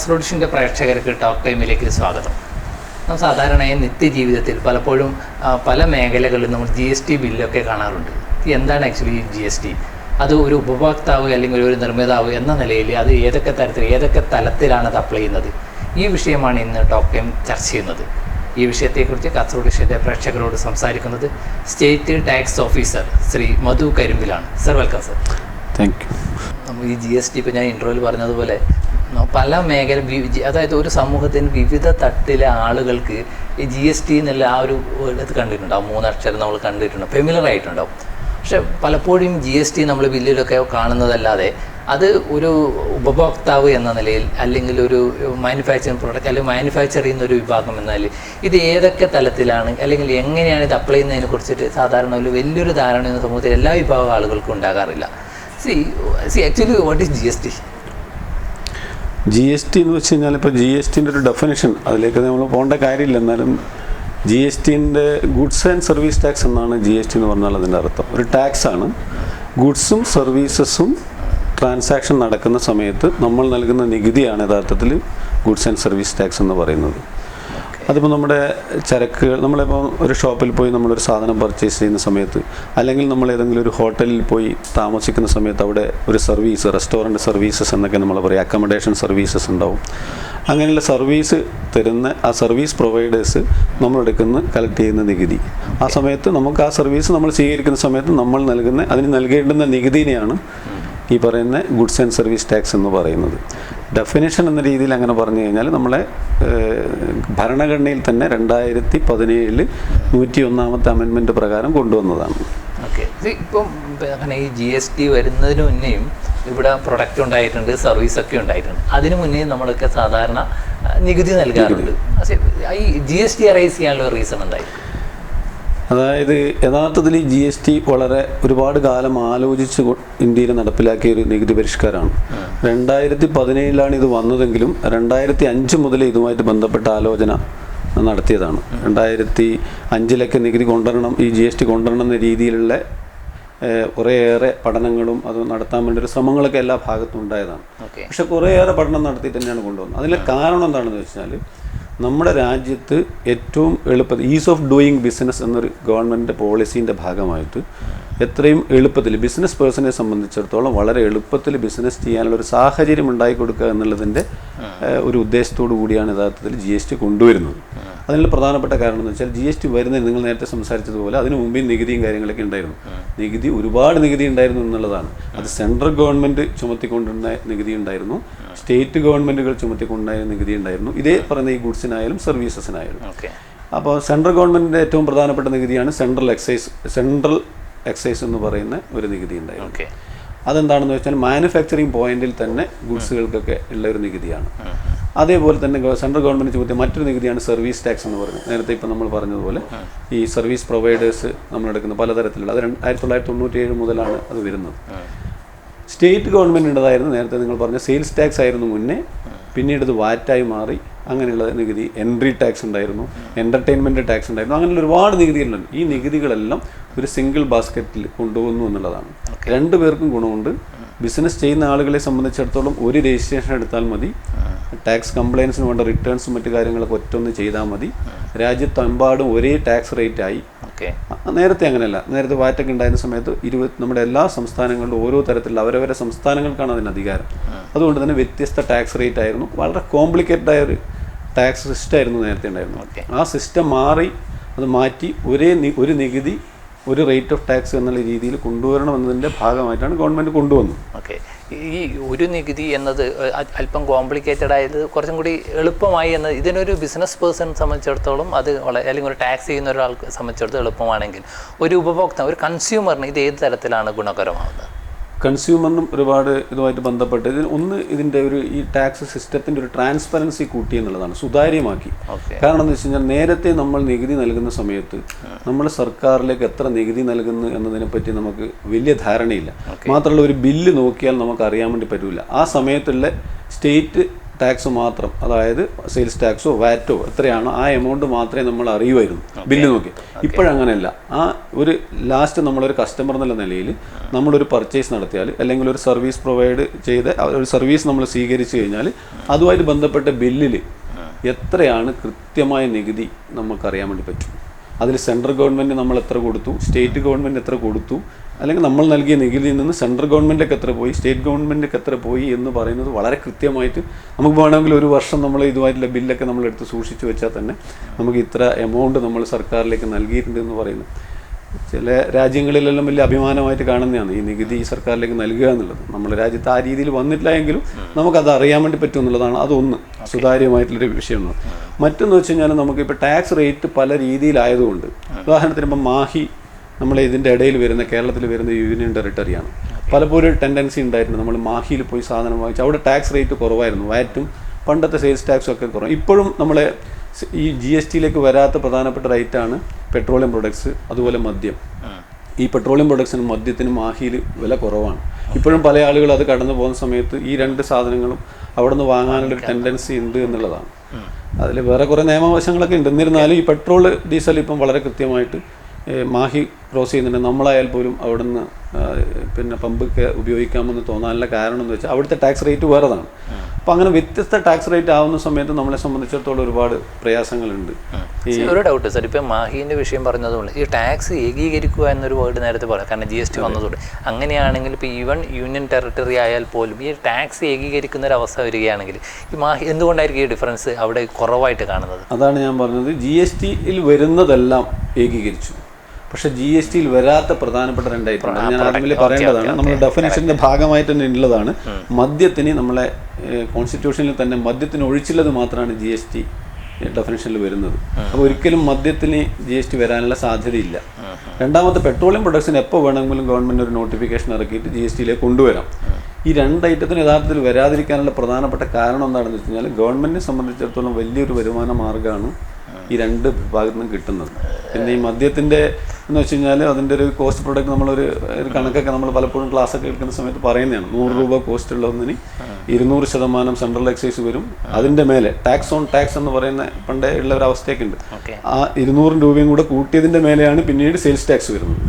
കസ്രോഡിഷിന്റെ പ്രേക്ഷകർക്ക് ടോക്ക് ടൈമിലേക്ക് സ്വാഗതം. നാം സാധാരണയായി നിത്യജീവിതത്തിൽ പലപ്പോഴും പല മേഖലകളിലും നമ്മൾ ജി എസ് ടി ബില്ലൊക്കെ കാണാറുണ്ട്. എന്താണ് ആക്ച്വലി ജി എസ് ടി അത് ഒരു ഉപഭോക്താവ് അല്ലെങ്കിൽ ഒരു നിർമ്മിതാവ് എന്ന നിലയിൽ അത് ഏതൊക്കെ തരത്തിൽ ഏതൊക്കെ തലത്തിലാണ് അത് അപ്ലൈ ചെയ്യുന്നത്? ഈ വിഷയമാണ് ഇന്ന് ടോക്ക് ടൈം ചർച്ച ചെയ്യുന്നത്. ഈ വിഷയത്തെക്കുറിച്ച് കസ്രോഡിഷിന്റെ പ്രേക്ഷകരോട് സംസാരിക്കുന്നത് state tax officer Shri Madhu കരിമ്പിലാണ്. Sir welcome sir thank you നമ്മൾ ഈ ജി എസ് ടി ഇപ്പോൾ ഞാൻ ഇൻട്രോയിൽ പറഞ്ഞതുപോലെ പല മേഖല അതായത് ഒരു സമൂഹത്തിന് വിവിധ തട്ടിലെ ആളുകൾക്ക് ഈ ജി എസ് ടി എന്നുള്ള ആ ഒരു ഇത് കണ്ടിട്ടുണ്ടാവും മൂന്നക്ഷരം നമ്മൾ കണ്ടിട്ടുണ്ട്. ഫെമിലർ ആയിട്ടുണ്ടാവും പക്ഷെ പലപ്പോഴും ജി എസ് ടി നമ്മൾ ബില്ലിലൊക്കെ കാണുന്നതല്ലാതെ അത് ഒരു ഉപഭോക്താവ് എന്ന നിലയിൽ അല്ലെങ്കിൽ ഒരു മാനുഫാക്ചറിങ് പ്രോഡക്റ്റ് അല്ലെങ്കിൽ മാനുഫാക്ചർ ചെയ്യുന്ന ഒരു വിഭാഗം എന്നാൽ ഇത് ഏതൊക്കെ തലത്തിലാണ് അല്ലെങ്കിൽ എങ്ങനെയാണ് ഇത് അപ്ലൈ ചെയ്യുന്നതിനെ കുറിച്ചിട്ട് സാധാരണ ഒരു വലിയൊരു ധാരണ എന്ന സമൂഹത്തിൽ എല്ലാ വിഭാഗം ആളുകൾക്കും ഉണ്ടാകാറില്ല. See see actually what is G S T G S T എന്ന് വെച്ച് കഴിഞ്ഞാൽ ഇപ്പോൾ ജി എസ് ടിന്റെ ഒരു ഡെഫിനേഷൻ അതിലേക്ക് നമ്മൾ പോകേണ്ട കാര്യമില്ല. എന്നാലും ജി എസ് ടിന്റെ ഗുഡ്സ് ആൻഡ് സർവീസ് ടാക്സ് എന്നാണ് ജി എസ് ടി എന്ന് പറഞ്ഞാൽ അതിന്റെ അർത്ഥം. ഒരു ടാക്സ് ആണ്. ഗുഡ്സും സർവീസസും ട്രാൻസാക്ഷൻ നടക്കുന്ന സമയത്ത് നമ്മൾ നൽകുന്ന നികുതിയാണ് യഥാർത്ഥത്തിൽ ഗുഡ്സ് ആൻഡ് സർവീസ് ടാക്സ് എന്ന് പറയുന്നത്. അതിപ്പോൾ നമ്മുടെ ചരക്കുകൾ നമ്മളിപ്പോൾ ഒരു ഷോപ്പിൽ പോയി നമ്മളൊരു സാധനം പർച്ചേസ് ചെയ്യുന്ന സമയത്ത് അല്ലെങ്കിൽ നമ്മൾ ഏതെങ്കിലും ഒരു ഹോട്ടലിൽ പോയി താമസിക്കുന്ന സമയത്ത് അവിടെ ഒരു സർവീസ് റെസ്റ്റോറന്റ് സർവീസസ് എന്നൊക്കെ നമ്മൾ പറയും. അക്കോമഡേഷൻ സർവീസസ് ഉണ്ടാവും. അങ്ങനെയുള്ള സർവീസ് തരുന്ന ആ സർവീസ് പ്രൊവൈഡേഴ്സ് നമ്മളെടുക്കുന്ന കളക്ട് ചെയ്യുന്ന നികുതി. ആ സമയത്ത് നമുക്ക് ആ സർവീസ് നമ്മൾ സ്വീകരിക്കുന്ന സമയത്ത് നമ്മൾ നൽകുന്ന അതിന് നൽകേണ്ടുന്ന നികുതിനെയാണ് ഈ പറയുന്ന ഗുഡ്സ് ആൻഡ് സർവീസ് ടാക്സ് എന്ന് പറയുന്നത്. ഡെഫിനേഷൻ എന്ന രീതിയിൽ അങ്ങനെ പറഞ്ഞു കഴിഞ്ഞാൽ നമ്മളെ ഭരണഘടനയിൽ തന്നെ രണ്ടായിരത്തി പതിനേഴിൽ നൂറ്റി ഒന്നാമത്തെ അമെൻമെന്റ് പ്രകാരം കൊണ്ടുവന്നതാണ്. ഓക്കെ ഇപ്പം അങ്ങനെ ഈ ജി എസ് ടി വരുന്നതിന് മുന്നേയും ഇവിടെ പ്രൊഡക്റ്റ് ഉണ്ടായിട്ടുണ്ട് സർവീസ് ഒക്കെ ഉണ്ടായിട്ടുണ്ട്. അതിനു മുന്നേ നമ്മളൊക്കെ സാധാരണ നികുതി നൽകാറുണ്ട്. ഈ ജി എസ് ടി അറൈസ് ചെയ്യാനുള്ള റീസൺ എന്തായിരിക്കും? അതായത് യഥാർത്ഥത്തിൽ ഈ ജി എസ് ടി വളരെ ഒരുപാട് കാലം ആലോചിച്ച് ഇന്ത്യയിൽ നടപ്പിലാക്കിയ ഒരു നികുതി പരിഷ്കാരമാണ്. രണ്ടായിരത്തി പതിനേഴിലാണ് ഇത് വന്നതെങ്കിലും രണ്ടായിരത്തി അഞ്ച് മുതൽ ഇതുമായിട്ട് ബന്ധപ്പെട്ട ആലോചന നടത്തിയതാണ്. രണ്ടായിരത്തി അഞ്ചിലൊക്കെ നികുതി കൊണ്ടുവരണം ഈ ജി എസ് ടി കൊണ്ടുവരണം എന്ന രീതിയിലുള്ള കുറേയേറെ പഠനങ്ങളും അത് നടത്താൻ വേണ്ടി ഒരു ശ്രമങ്ങളൊക്കെ എല്ലാ ഭാഗത്തും ഉണ്ടായതാണ്. പക്ഷെ കുറേയേറെ പഠനം നടത്തി തന്നെയാണ് കൊണ്ടുവന്നത്. അതിലെ കാരണം എന്താണെന്ന് വെച്ചാൽ നമ്മുടെ രാജ്യത്ത് ഏറ്റവും എളുപ്പത്തിൽ ഈസ് ഓഫ് ഡൂയിങ് ബിസിനസ് എന്നൊരു ഗവൺമെന്റ് പോളിസീന്റെ ഭാഗമായിട്ട് എത്രയും എളുപ്പത്തിൽ ബിസിനസ് പേഴ്സണെ സംബന്ധിച്ചിടത്തോളം വളരെ എളുപ്പത്തിൽ ബിസിനസ് ചെയ്യാനുള്ള ഒരു സാഹചര്യം ഉണ്ടാക്കി കൊടുക്കുക എന്നുള്ളതിന്റെ ഒരു ഉദ്ദേശത്തോടു കൂടിയാണ് യഥാർത്ഥത്തിൽ ജി എസ് ടി കൊണ്ടുവരുന്നത്. അതിനുള്ള പ്രധാനപ്പെട്ട കാരണം എന്ന് വെച്ചാൽ ജി എസ് ടി വരുന്നതിന് നിങ്ങൾ നേരത്തെ സംസാരിച്ചതുപോലെ അതിന് മുമ്പേ നികുതിയും കാര്യങ്ങളൊക്കെ ഉണ്ടായിരുന്നു. നികുതി ഒരുപാട് നികുതി ഉണ്ടായിരുന്നു എന്നുള്ളതാണ്. അത് സെൻട്രൽ ഗവൺമെന്റ് ചുമത്തിക്കൊണ്ടിരുന്ന നികുതി ഉണ്ടായിരുന്നു. സ്റ്റേറ്റ് ഗവൺമെന്റുകൾ ചുമത്തിക്കൊണ്ടുണ്ടായ നികുതി ഉണ്ടായിരുന്നു. ഇതേ പറയുന്ന ഈ ഗുഡ്സിനായാലും സർവീസസിനായാലും. അപ്പോൾ സെൻട്രൽ ഗവൺമെന്റിന്റെ ഏറ്റവും പ്രധാനപ്പെട്ട നികുതിയാണ് സെൻട്രൽ എക്സൈസ് സെൻട്രൽ എക്സൈസ് എന്ന് പറയുന്ന ഒരു നികുതി ഉണ്ടായിരുന്നു. അതെന്താണെന്ന് വെച്ചാൽ മാനുഫാക്ചറിങ് പോയിന്റിൽ തന്നെ ഗുഡ്സുകൾക്കൊക്കെ ഉള്ള ഒരു നികുതിയാണ്. അതേപോലെ തന്നെ സെൻട്രൽ ഗവൺമെന്റ് ചുമത്തിയ മറ്റൊരു നികുതിയാണ് സർവീസ് ടാക്സ് എന്ന് പറയുന്നത്. നേരത്തെ ഇപ്പം നമ്മൾ പറഞ്ഞതുപോലെ ഈ സർവീസ് പ്രൊവൈഡേഴ്സ് നമ്മളെടുക്കുന്ന പലതരത്തിലുള്ള അത് ആയിരത്തി തൊള്ളായിരത്തി തൊണ്ണൂറ്റി ഏഴ് മുതലാണ് അത് വരുന്നത്. സ്റ്റേറ്റ് ഗവൺമെന്റിന്റെതായിരുന്നു നേരത്തെ നിങ്ങൾ പറഞ്ഞ സെയിൽസ് ടാക്സ് ആയിരുന്നു മുന്നേ. പിന്നീട് ഇത് വാറ്റായി മാറി അങ്ങനെയുള്ള നികുതി എൻട്രി ടാക്സ് ഉണ്ടായിരുന്നു എന്റർടൈൻമെന്റ് ടാക്സ് ഉണ്ടായിരുന്നു അങ്ങനെയുള്ള ഒരുപാട് നികുതികളുണ്ട്. ഈ നികുതികളെല്ലാം ഒരു സിംഗിൾ ബാസ്ക്കറ്റിൽ കൊണ്ടുവന്നു എന്നുള്ളതാണ്. രണ്ടു പേർക്കും ഗുണമുണ്ട്. ബിസിനസ് ചെയ്യുന്ന ആളുകളെ സംബന്ധിച്ചിടത്തോളം ഒരു രജിസ്ട്രേഷൻ എടുത്താൽ മതി. ടാക്സ് കംപ്ലയൻസിന് വേണ്ട റിട്ടേൺസും മറ്റു കാര്യങ്ങളൊക്കെ ഒറ്റൊന്ന് ചെയ്താൽ മതി. രാജ്യത്തെമ്പാടും ഒരേ ടാക്സ് റേറ്റായി നേരത്തെ അങ്ങനെയല്ല. നേരത്തെ വാറ്റൊക്കെ ഉണ്ടായിരുന്ന സമയത്ത് ഇരുപത് നമ്മുടെ എല്ലാ സംസ്ഥാനങ്ങളിലും ഓരോ തരത്തിലുള്ള അവരവരെ സംസ്ഥാനങ്ങൾക്കാണ് അതിന് അധികാരം. അതുകൊണ്ട് തന്നെ വ്യത്യസ്ത ടാക്സ് റേറ്റ് ആയിരുന്നു. വളരെ കോംപ്ലിക്കേറ്റഡ് ആയ ഒരു ടാക്സ് സിസ്റ്റം ആയിരുന്നു നേരത്തെ ഉണ്ടായിരുന്നു. ആ സിസ്റ്റം മാറി അത് മാറ്റി ഒരേ ഒരു നികുതി ഒരു റേറ്റ് ഓഫ് ടാക്സ് എന്നുള്ള രീതിയിൽ കൊണ്ടുവരണം എന്നതിന്റെ ഭാഗമായിട്ടാണ് ഗവൺമെന്റ് കൊണ്ടുവന്നത്. ഓക്കെ. ഈ ഒരു നികുതി എന്നത് അല്പം കോംപ്ലിക്കേറ്റഡ് ആയത് കുറച്ചും കൂടി എളുപ്പമായി എന്നത് ഇതിനൊരു ബിസിനസ് പേഴ്സൺ സംബന്ധിച്ചിടത്തോളം അത് വളരെ അല്ലെങ്കിൽ ഒരു ടാക്സ് ചെയ്യുന്ന ഒരാൾക്ക് സംബന്ധിച്ചിടത്തോളം എളുപ്പമാണെങ്കിൽ ഒരു ഉപഭോക്താവ് ഒരു കൺസ്യൂമറിന് ഇത് ഏത് തരത്തിലാണ് ഗുണകരമാവുന്നത്? കൺസ്യൂമറിനും ഒരുപാട് ഇതുമായിട്ട് ബന്ധപ്പെട്ട് ഇതിന് ഒന്ന് ഇതിന്റെ ഒരു ഈ ടാക്സ് സിസ്റ്റത്തിന്റെ ഒരു ട്രാൻസ്പെറൻസി കൂട്ടി എന്നുള്ളതാണ്. സുതാര്യമാക്കി. കാരണം എന്ന് വെച്ച് കഴിഞ്ഞാൽ നേരത്തെ നമ്മൾ നികുതി നൽകുന്ന സമയത്ത് നമ്മൾ സർക്കാരിലേക്ക് എത്ര നികുതി നൽകുന്നു എന്നതിനെ പറ്റി നമുക്ക് വലിയ ധാരണയില്ല. മാത്രമല്ല ഒരു ബില്ല് നോക്കിയാൽ നമുക്ക് അറിയാൻ വേണ്ടി പറ്റില്ല ആ സമയത്തുള്ള സ്റ്റേറ്റ് ടാക്സ് മാത്രം അതായത് സെയിൽസ് ടാക്സോ വാറ്റോ എത്രയാണോ ആ എമൗണ്ട് മാത്രമേ നമ്മൾ അറിയുമായിരുന്നു ബില്ല് നോക്കി. ഇപ്പോഴങ്ങനെയല്ല. ആ ഒരു ലാസ്റ്റ് നമ്മളൊരു കസ്റ്റമർ എന്നുള്ള നിലയിൽ നമ്മളൊരു പർച്ചേസ് നടത്തിയാൽ അല്ലെങ്കിൽ ഒരു സർവീസ് പ്രൊവൈഡ് ചെയ്ത് ഒരു സർവീസ് നമ്മൾ സ്വീകരിച്ചു കഴിഞ്ഞാൽ അതുമായിട്ട് ബന്ധപ്പെട്ട ബില്ലിൽ എത്രയാണ് കൃത്യമായ നികുതി നമുക്കറിയാൻ വേണ്ടി പറ്റും. അതിൽ സെൻട്രൽ ഗവൺമെന്റ് നമ്മൾ എത്ര കൊടുത്തു സ്റ്റേറ്റ് ഗവൺമെന്റ് എത്ര കൊടുത്തു അല്ലെങ്കിൽ നമ്മൾ നൽകിയ നികുതിയിൽ നിന്ന് സെൻട്രൽ ഗവൺമെന്റൊക്കെ എത്ര പോയി സ്റ്റേറ്റ് ഗവൺമെന്റൊക്കെ എത്ര പോയി എന്ന് പറയുന്നത് വളരെ കൃത്യമായിട്ട് നമുക്ക് വേണമെങ്കിൽ ഒരു വർഷം നമ്മൾ ഇതുമായിട്ടുള്ള ബില്ലൊക്കെ നമ്മൾ എടുത്ത് സൂക്ഷിച്ചു വെച്ചാൽ തന്നെ നമുക്ക് ഇത്ര എമൗണ്ട് നമ്മൾ സർക്കാരിലേക്ക് നൽകിയിട്ടുണ്ട് എന്ന് പറയുന്നത് ചില രാജ്യങ്ങളിലെല്ലാം വലിയ അഭിമാനമായിട്ട് കാണുന്നതാണ് ഈ നികുതി ഈ സർക്കാരിലേക്ക് നൽകുക എന്നുള്ളത്. നമ്മുടെ രാജ്യത്ത് ആ രീതിയിൽ വന്നിട്ടില്ല എങ്കിലും നമുക്കത് അറിയാൻ വേണ്ടി പറ്റും എന്നുള്ളതാണ് അതൊന്ന് സുതാര്യമായിട്ടുള്ളൊരു വിഷയമാണ് മറ്റൊന്ന് വെച്ച് കഴിഞ്ഞാൽ നമുക്കിപ്പോൾ ടാക്സ് റേറ്റ് പല രീതിയിലായതുകൊണ്ട് ഉദാഹരണത്തിന് ഇപ്പം മാഹി നമ്മളെ ഇതിന്റെ ഇടയിൽ വരുന്ന കേരളത്തിൽ വരുന്ന യൂണിയൻ ടെറിട്ടറിയാണ് പലപ്പോഴും ടെൻഡൻസി ഉണ്ടായിരുന്നു. നമ്മൾ മാഹിയിൽ പോയി സാധനം വാങ്ങിച്ചു അവിടെ ടാക്സ് റേറ്റ് കുറവായിരുന്നു. വാറ്റും പണ്ടത്തെ സെയിൽസ് ടാക്സും ഒക്കെ കുറവ്. ഇപ്പോഴും നമ്മളെ ഈ ജി എസ് ടിയിലേക്ക് വരാത്ത പ്രധാനപ്പെട്ട റേറ്റാണ് പെട്രോളിയം പ്രൊഡക്ട്സ് അതുപോലെ മദ്യം. ഈ പെട്രോളിയം പ്രൊഡക്ട്സിനും മദ്യത്തിനും മാഹിയിൽ വില കുറവാണ്. ഇപ്പോഴും പല ആളുകൾ അത് കടന്നു പോകുന്ന സമയത്ത് ഈ രണ്ട് സാധനങ്ങളും അവിടെ നിന്ന് വാങ്ങാനുള്ള ഒരു ടെൻഡൻസി ഉണ്ട് എന്നുള്ളതാണ്. അതിൽ വേറെ കുറേ നിയമവശങ്ങളൊക്കെ ഉണ്ട്. എന്നിരുന്നാലും ഈ പെട്രോൾ ഡീസൽ ഇപ്പം വളരെ കൃത്യമായിട്ട് മാഹി ക്രോസ് ചെയ്യുന്നുണ്ട്. നമ്മളായാൽ പോലും അവിടെ നിന്ന് പിന്നെ പമ്പൊക്കെ ഉപയോഗിക്കാമെന്ന് തോന്നാനുള്ള കാരണം എന്ന് വെച്ചാൽ അവിടുത്തെ ടാക്സ് റേറ്റ് വേറെതാണ്. അപ്പോൾ അങ്ങനെ വ്യത്യസ്ത ടാക്സ് റേറ്റ് ആവുന്ന സമയത്ത് നമ്മളെ സംബന്ധിച്ചിടത്തോളം ഒരുപാട് പ്രയാസങ്ങളുണ്ട്. ഈ ഒരു ഡൗട്ട് സാർ ഇപ്പം മാഹീന്റെ വിഷയം പറഞ്ഞതുകൊണ്ട് ഈ ടാക്സ് ഏകീകരിക്കുക എന്നൊരു വേർഡ് നേരത്തെ പറയാം. കാരണം ജി എസ് ടി വന്നതുകൊണ്ട് അങ്ങനെയാണെങ്കിൽ ഇപ്പോൾ ഈവൻ യൂണിയൻ ടെറിട്ടറി ആയാൽ പോലും ഈ ടാക്സ് ഏകീകരിക്കുന്ന ഒരു അവസ്ഥ വരികയാണെങ്കിൽ ഈ മാഹി എന്തുകൊണ്ടായിരിക്കും ഈ ഡിഫറൻസ് അവിടെ കുറവായിട്ട് കാണുന്നത്? അതാണ് ഞാൻ പറഞ്ഞത്. ജി എസ് ടിയിൽ വരുന്നതെല്ലാം ഏകീകരിച്ചു. പക്ഷെ ജി എസ് ടിയിൽ വരാത്ത പ്രധാനപ്പെട്ട രണ്ടായിട്ടുണ്ട് അത് ഞാൻ ആദ്യമേ പറയേണ്ടതാണ് നമ്മുടെ ഡെഫിനേഷന്റെ ഭാഗമായിട്ട് തന്നെ ഉള്ളതാണ്. മദ്യത്തിന് നമ്മളെ കോൺസ്റ്റിറ്റ്യൂഷനിൽ തന്നെ മദ്യത്തിന് ഒഴിച്ചുള്ളത് മാത്രമാണ് ജി എസ് ടി ഡെഫിനേഷനിൽ വരുന്നത്. അപ്പോൾ ഒരിക്കലും മദ്യത്തിന് ജി എസ് ടി വരാനുള്ള സാധ്യതയില്ല. രണ്ടാമത്തെ പെട്രോളിയം പ്രൊഡക്ട്സിന് എപ്പോൾ വേണമെങ്കിലും ഗവൺമെന്റ് ഒരു നോട്ടിഫിക്കേഷൻ ഇറക്കിയിട്ട് ജി എസ് ടിയിലേക്ക് കൊണ്ടുവരാം. ഈ രണ്ട് ഐറ്റത്തിന് യഥാർത്ഥത്തിൽ വരാതിരിക്കാനുള്ള പ്രധാനപ്പെട്ട കാരണം എന്താണെന്ന് വെച്ച് കഴിഞ്ഞാൽ ഗവൺമെന്റിനെ സംബന്ധിച്ചിടത്തോളം വലിയൊരു വരുമാന മാർഗമാണ് ഈ രണ്ട് വിഭാഗത്തിൽ നിന്നും കിട്ടുന്നത്. പിന്നെ ഈ മദ്യത്തിന്റെ എന്ന് വെച്ച് കഴിഞ്ഞാൽ അതിന്റെ ഒരു കോസ്റ്റ് പ്രൊഡക്റ്റ് നമ്മളൊരു ഒരു കണക്കൊക്കെ നമ്മൾ പലപ്പോഴും ക്ലാസ് ഒക്കെ എടുക്കുന്ന സമയത്ത് പറയുന്നതാണ്. നൂറ് രൂപ കോസ്റ്റ് ഉള്ള ഒന്നിന് ഇരുന്നൂറ് ശതമാനം സെൻട്രൽ എക്സൈസ് വരും. അതിന്റെ മേലെ ടാക്സ് ഓൺ ടാക്സ് എന്ന് പറയുന്ന പണ്ടേ ഉള്ള ഒരു അവസ്ഥയൊക്കെ ഉണ്ട് ആ ഇരുന്നൂറ് രൂപയും കൂടെ കൂട്ടിയതിന്റെ മേലെയാണ് പിന്നീട് സെയിൽസ് ടാക്സ് വരുന്നത്.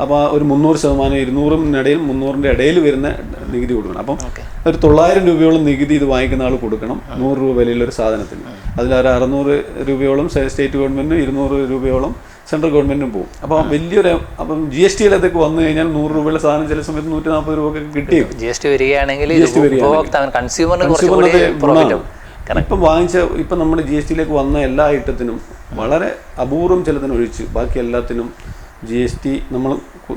അപ്പോൾ ആ ഒരു മുന്നൂറ് ശതമാനം ഇരുന്നൂറിന് ഇടയിൽ മുന്നൂറിന്റെ ഇടയിൽ വരുന്ന നികുതി കൊടുക്കണം. അപ്പം ഒരു തൊള്ളായിരം രൂപയോളം നികുതി ഇത് വാങ്ങിക്കുന്ന ആൾ കൊടുക്കണം. നൂറ് രൂപ വിലയിലൊരു ഒരു സാധനത്തിന്. അതിൽ ഒരു അറുന്നൂറ് രൂപയോളം സ്റ്റേറ്റ് ഗവൺമെന്റിന് ഇരുന്നൂറ് രൂപയോളം സെൻട്രൽ ഗവൺമെന്റിനും പോകും അപ്പോൾ വലിയൊരു അപ്പം ജി എസ് ടി ടിയിലതൊക്കെ വന്നു കഴിഞ്ഞാൽ നൂറ് രൂപയുടെ സാധനം ചില സമയത്ത് നൂറ്റി നാൽപ്പത് രൂപ ഒക്കെ കിട്ടിയേക്കും ജി എസ് ടി വരികയാണെങ്കിൽ. ഇപ്പം വാങ്ങിച്ച ഇപ്പം നമ്മുടെ ജി എസ് ടിയിലേക്ക് വന്ന എല്ലാ ഐറ്റത്തിനും വളരെ അപൂർവം ചിലതിന് ഒഴിച്ച് ബാക്കി എല്ലാത്തിനും ജി എസ് ടി നമ്മൾ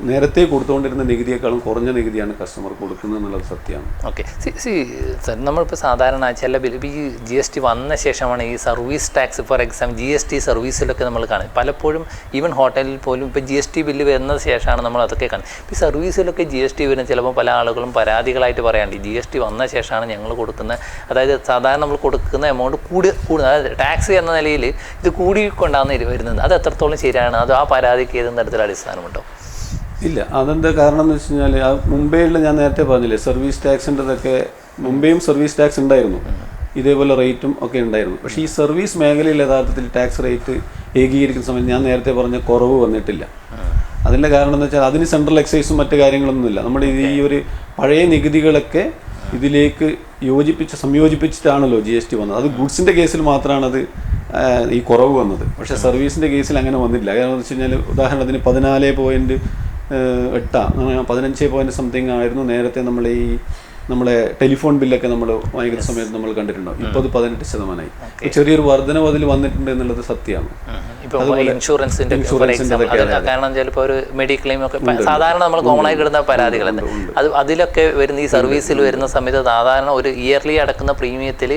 നേരത്തെ കൊടുത്തുകൊണ്ടിരുന്ന നികുതിയേക്കാളും കുറഞ്ഞ നികുതിയാണ് കസ്റ്റമർ കൊടുക്കുന്നത് എന്നുള്ളത് സത്യമാണ്. ഓക്കെ സി സി സർ നമ്മളിപ്പോൾ സാധാരണ ചില ബിൽ ഈ ജി എസ് ടി വന്ന ശേഷമാണ് ഈ service tax for example G S T സർവീസിലൊക്കെ നമ്മൾ കാണും പലപ്പോഴും ഈവൻ ഹോട്ടലിൽ പോലും ഇപ്പോൾ ജി എസ് ടി ബില്ല് വരുന്ന ശേഷമാണ് നമ്മൾ അതൊക്കെ കാണുന്നത്. ഈ സർവീസിലൊക്കെ ജി എസ് ടി വരുന്ന ചിലപ്പോൾ പല ആളുകളും പരാതികളായിട്ട് പറയാണ്ട് ജി എസ് ടി വന്ന ശേഷമാണ് ഞങ്ങൾ കൊടുക്കുന്ന അതായത് സാധാരണ നമ്മൾ കൊടുക്കുന്ന എമൗണ്ട് കൂടി കൂടുന്നത് അതായത് ടാക്സ് എന്ന നിലയിൽ ഇത് കൂടിക്കൊണ്ടാണ് വരുന്നത്. അത് എത്രത്തോളം ശരിയാണ്? അത് ആ പരാതിക്ക് ഏതെങ്കിലും തരത്തിൽ അടിസ്ഥാനമുണ്ടോ? ഇല്ല അതെന്താ കാരണം എന്ന് വെച്ച് കഴിഞ്ഞാൽ ആ മുംബൈയിൽ ഞാൻ നേരത്തെ പറഞ്ഞില്ലേ സർവീസ് ടാക്സിന്റെതൊക്കെ മുംബൈയും സർവീസ് ടാക്സ് ഉണ്ടായിരുന്നു. ഇതേപോലെ റേറ്റും ഒക്കെ ഉണ്ടായിരുന്നു. പക്ഷേ ഈ സർവീസ് മേഖലയിൽ യഥാർത്ഥത്തിൽ ടാക്സ് റേറ്റ് ഏകീകരിക്കുന്ന സമയത്ത് ഞാൻ നേരത്തെ പറഞ്ഞ കുറവ് വന്നിട്ടില്ല. അതിന്റെ കാരണം എന്ന് വെച്ചാൽ അതിന് സെൻട്രൽ എക്സൈസും മറ്റു കാര്യങ്ങളൊന്നുമില്ല. നമ്മുടെ ഈ ഒരു പഴയ നികുതികളൊക്കെ ഇതിലേക്ക് യോജിപ്പിച്ച് സംയോജിപ്പിച്ചിട്ടാണല്ലോ ജി എസ് ടി വന്നത്. അത് ഗുഡ്സിന്റെ കേസിൽ മാത്രമാണ് അത് ഈ കുറവ് വന്നത്. പക്ഷേ സർവീസിന്റെ കേസിൽ അങ്ങനെ വന്നിട്ടില്ല. കാരണം എന്ന് വെച്ച് കഴിഞ്ഞാൽ ഉദാഹരണത്തിന് പതിനാല് പോയിന്റ് എട്ടാ. പതിനഞ്ച് പോയിന്റ് സംതിങ് ആയിരുന്നു നേരത്തെ നമ്മൾ ഈ നമ്മളെ ടെലിഫോൺ ബില്ലൊക്കെ നമ്മൾ വാങ്ങിക്കുന്ന സമയത്ത് നമ്മൾ കണ്ടിട്ടുണ്ടാവും. ഇപ്പോൾ അത് പതിനെട്ട് ശതമാനമായി ചെറിയൊരു വർധനവ് അതിൽ വന്നിട്ടുണ്ട് എന്നുള്ളത് സത്യമാണ് ഇൻഷുറൻസിന്റെ കാരണം ചിലപ്പോൾ ഒരു മെഡിക്ലെയിം ഒക്കെ സാധാരണ നമ്മൾ കോമൺ ആയി കിടന്ന പരാതികളുണ്ട് അത് അതിലൊക്കെ വരുന്ന ഈ സർവീസിൽ വരുന്ന സമയത്ത് സാധാരണ ഒരു ഇയർലി അടക്കുന്ന പ്രീമിയത്തിൽ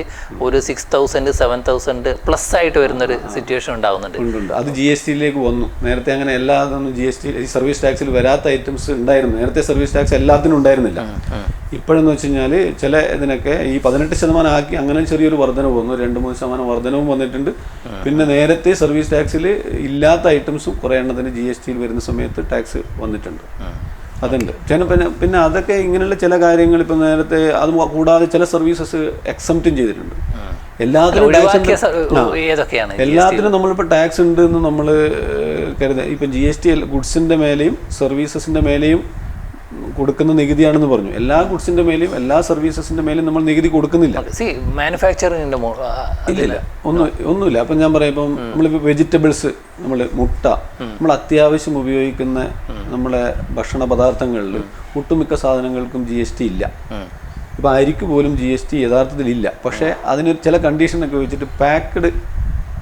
ഒരു six thousand seven thousand plus ആയിട്ട് വരുന്ന ഒരു സിറ്റുവേഷൻ ഉണ്ടാകുന്നുണ്ട് അത് ജി എസ് ടിയിലേക്ക് വന്നു. നേരത്തെ അങ്ങനെ എല്ലാ ജി എസ് ടി സർവീസ് ടാക്സിൽ വരാത്ത ഐറ്റംസ് ഉണ്ടായിരുന്നു. നേരത്തെ സർവീസ് ടാക്സ് എല്ലാത്തിനും ഉണ്ടായിരുന്നില്ല. ഇപ്പോഴെന്ന് വെച്ച് കഴിഞ്ഞാൽ ചില ഇതിനൊക്കെ ഈ പതിനെട്ട് ശതമാനം ആക്കി അങ്ങനെ ചെറിയൊരു വർധനവ് വന്നു. രണ്ട് മൂന്ന് ശതമാനം വർധനവും വന്നിട്ടുണ്ട്. പിന്നെ നേരത്തെ സർവീസ് ടാക്സിൽ ഇല്ലാത്ത ഐറ്റംസും കുറേ എണ്ണത്തിന് ജി എസ് ടിയിൽ വരുന്ന സമയത്ത് ടാക്സ് വന്നിട്ടുണ്ട്. അതുണ്ട്. പിന്നെ പിന്നെ അതൊക്കെ ഇങ്ങനെയുള്ള ചില കാര്യങ്ങൾ ഇപ്പം നേരത്തെ അത് കൂടാതെ ചില സർവീസസ് എക്സംപ്റ്റും ചെയ്തിട്ടുണ്ട്. എല്ലാത്തിനും. എല്ലാത്തിനും നമ്മളിപ്പോൾ ടാക്സ് ഉണ്ട് എന്ന് നമ്മൾ കരുതുക ഇപ്പം ജി എസ് ടി ഗുഡ്സിന്റെ മേലെയും സർവീസസിന്റെ മേലെയും കൊടുക്കുന്ന നികുതിയാണെന്ന് പറഞ്ഞു. എല്ലാ ഗുഡ്സിന്റെ മേലെയും എല്ലാ സർവീസസിന്റെ മേലും നമ്മൾ നികുതി കൊടുക്കുന്നില്ല. സി മാനുഫാക്ചറിങ്ങിന്റെ ഇല്ല ഒന്നും ഒന്നുമില്ല. അപ്പം ഞാൻ പറയാം ഇപ്പം നമ്മളിപ്പോൾ വെജിറ്റബിൾസ് നമ്മൾ മുട്ട നമ്മൾ അത്യാവശ്യം ഉപയോഗിക്കുന്ന നമ്മളെ ഭക്ഷണ പദാർത്ഥങ്ങളിൽ ഒട്ടുമിക്ക സാധനങ്ങൾക്കും ജി എസ് ടി ഇല്ല. ഇപ്പം അരിക്ക് പോലും ജി എസ് ടി യഥാർത്ഥത്തിൽ ഇല്ല. പക്ഷേ അതിന് ചില കണ്ടീഷനൊക്കെ വെച്ചിട്ട് പാക്ക്ഡ്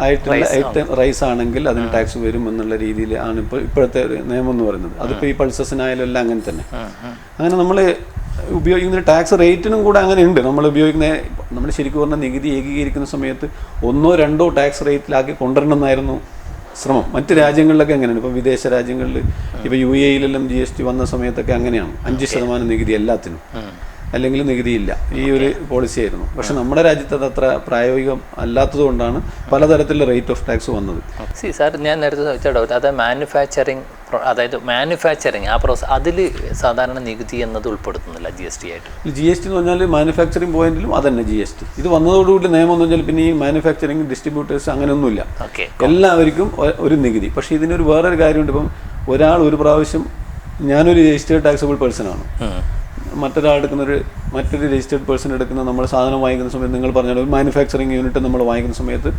ആയിട്ടുള്ള ഐറ്റം റൈസ് ആണെങ്കിൽ അതിന് ടാക്സ് വരും എന്നുള്ള രീതിയിൽ ആണ് ഇപ്പോൾ ഇപ്പോഴത്തെ നിയമം എന്ന് പറയുന്നത്. അതിപ്പോൾ ഈ പൾസസിനായാലും എല്ലാം അങ്ങനെ തന്നെ. അങ്ങനെ നമ്മൾ ഉപയോഗിക്കുന്ന ടാക്സ് റേറ്റിനും കൂടെ അങ്ങനെ ഉണ്ട്. നമ്മൾ ഉപയോഗിക്കുന്ന നമ്മൾ ശരിക്കും പറഞ്ഞാൽ നികുതി ഏകീകരിക്കുന്ന സമയത്ത് ഒന്നോ രണ്ടോ ടാക്സ് റേറ്റിലാക്കി കൊണ്ടുവരണം എന്നായിരുന്നു ശ്രമം. മറ്റ് രാജ്യങ്ങളിലൊക്കെ അങ്ങനെയാണ്. ഇപ്പോൾ വിദേശ രാജ്യങ്ങളിൽ ഇപ്പോൾ യു എയിലെല്ലാം ജി എസ് ടി വന്ന സമയത്തൊക്കെ അങ്ങനെയാണ്. അഞ്ച് ശതമാനം നികുതി എല്ലാത്തിനും. അല്ലെങ്കിൽ നികുതിയില്ല. ഈ ഒരു പോളിസി ആയിരുന്നു. പക്ഷെ നമ്മുടെ രാജ്യത്ത് അത് അത്ര പ്രായോഗികം അല്ലാത്തത് കൊണ്ടാണ് പലതരത്തിലുള്ള റേറ്റ് ഓഫ് ടാക്സ് വന്നത്. സി സാർ ഞാൻ നേരത്തെ ചോദിച്ച ഡൗട്ട് അത് മാനുഫാക്ചറിങ് അതായത് മാനുഫാക്ചറിങ് ആ പ്രോസസ് അതിൽ സാധാരണ നികുതി എന്നത് ഉൾപ്പെടുത്തുന്നില്ല ജി എസ് ടി ആയിട്ട്. ജി എസ് ടി എന്ന് പറഞ്ഞാൽ മാനുഫാക്ചറിങ് പോയിന്റിലും അതന്നെ ജി എസ് ടി ഇത് വന്നതോടുകൂടി നിയമം എന്ന് വെച്ചാൽ പിന്നെ ഈ മാനുഫാക്ചറിങ് ഡിസ്ട്രിബ്യൂട്ടേഴ്സ് അങ്ങനെയൊന്നുമില്ല. ഓക്കെ എല്ലാവർക്കും ഒരു നികുതി. പക്ഷേ ഇതിനൊരു വേറൊരു കാര്യമുണ്ട്. ഇപ്പം ഒരാൾ ഒരു പ്രാവശ്യം ഞാനൊരു രജിസ്റ്റേഡ് ടാക്സബിൾ പേഴ്സൺ ആണ്. മറ്റൊരാൾ എടുക്കുന്ന ഒരു മറ്റൊരു രജിസ്റ്റേർഡ് പേഴ്സൺ എടുക്കുന്ന നമ്മൾ സാധനം വാങ്ങിക്കുന്ന സമയത്ത് നിങ്ങൾ പറഞ്ഞ ഒരു മാനുഫാക്ചറിങ് യൂണിറ്റ് നമ്മൾ വാങ്ങിക്കുന്ന സമയത്ത്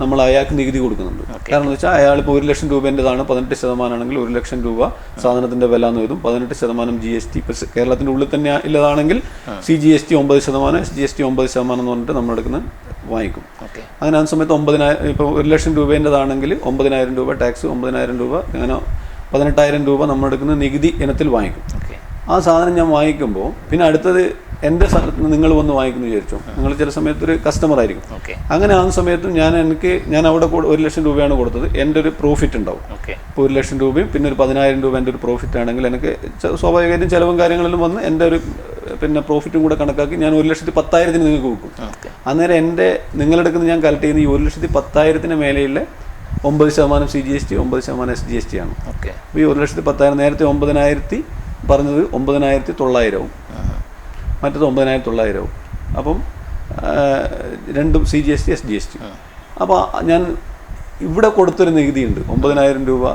നമ്മൾ അയാൾക്ക് നികുതി കൊടുക്കുന്നുണ്ട്. കാരണം എന്ന് വെച്ചാൽ അയാൾ ഇപ്പോൾ ഒരു ലക്ഷം രൂപേന്റെതാണ് പതിനെട്ട് ശതമാനമാണെങ്കിൽ ഒരു ലക്ഷം രൂപ സാധനത്തിന്റെ വില എന്ന് വരും. പതിനെട്ട് ശതമാനം ജി എസ് ടി ഇപ്പോൾ കേരളത്തിന്റെ ഉള്ളിൽ തന്നെ ഇല്ലതാണെങ്കിൽ സി ജി എസ് ടി ഒമ്പത് ശതമാനം എസ് ജി എസ് ടി ഒമ്പത് ശതമാനം എന്ന് പറഞ്ഞിട്ട് നമ്മൾ എടുക്കുന്ന വാങ്ങിക്കും. ഓക്കെ. അങ്ങനെ ആ സമയത്ത് ഒമ്പതിനായിരം ഇപ്പോൾ ഒരു ലക്ഷം രൂപേന്റെതാണെങ്കിൽ ഒമ്പതിനായിരം രൂപ ടാക്സ് ഒമ്പതിനായിരം രൂപ അങ്ങനെ പതിനെട്ടായിരം രൂപ നമ്മൾ എടുക്കുന്ന നികുതി ഇനത്തിൽ വാങ്ങിക്കും. ആ സാധനം ഞാൻ വാങ്ങിക്കുമ്പോൾ പിന്നെ അടുത്തത് എന്റെ നിങ്ങൾ വന്ന് വാങ്ങിക്കുന്നു വിചാരിച്ചു. നിങ്ങൾ ചില സമയത്ത് ഒരു കസ്റ്റമർ ആയിരിക്കും. അങ്ങനെ ആ സമയത്തും ഞാൻ എനിക്ക് ഞാൻ അവിടെ ഒരു ലക്ഷം രൂപയാണ് കൊടുത്തത്. എന്റെ ഒരു പ്രോഫിറ്റ് ഉണ്ടാവും. ഓക്കെ. ഇപ്പോൾ ഒരു ലക്ഷം രൂപയും പിന്നെ ഒരു പതിനായിരം രൂപ എന്റെ ഒരു പ്രോഫിറ്റ് ആണെങ്കിൽ എനിക്ക് സ്വാഭാവികമായിട്ടും ചിലവും കാര്യങ്ങളിലും വന്ന് എന്റെ ഒരു പിന്നെ പ്രോഫിറ്റും കൂടെ കണക്കാക്കി ഞാൻ ഒരു ലക്ഷത്തി പത്തായിരത്തിന് നിങ്ങൾക്ക് കൊടുക്കും അന്നേരം എന്റെ നിങ്ങളെടുക്കുന്ന ഞാൻ കളക്ട് ചെയ്യുന്ന ഈ ഒരു ലക്ഷത്തി പത്തായിരത്തിന് മേലെയുള്ള ഒമ്പത് ശതമാനം സി ജി എസ് ടി ഒമ്പത് ശതമാനം എസ് ജി എസ് ടി ആണ്. ഓക്കെ. അപ്പോൾ ഈ ഒരു ലക്ഷത്തി പത്തായിരം നേരത്തെ ഒമ്പതിനായിരത്തി പറഞ്ഞത് ഒമ്പതിനായിരത്തി തൊള്ളായിരവും മറ്റത് ഒമ്പതിനായിരത്തി തൊള്ളായിരവും അപ്പം രണ്ടും C G S T S G S T. അപ്പോൾ ഞാൻ ഇവിടെ കൊടുത്തൊരു നികുതിയുണ്ട്. ഒമ്പതിനായിരം രൂപ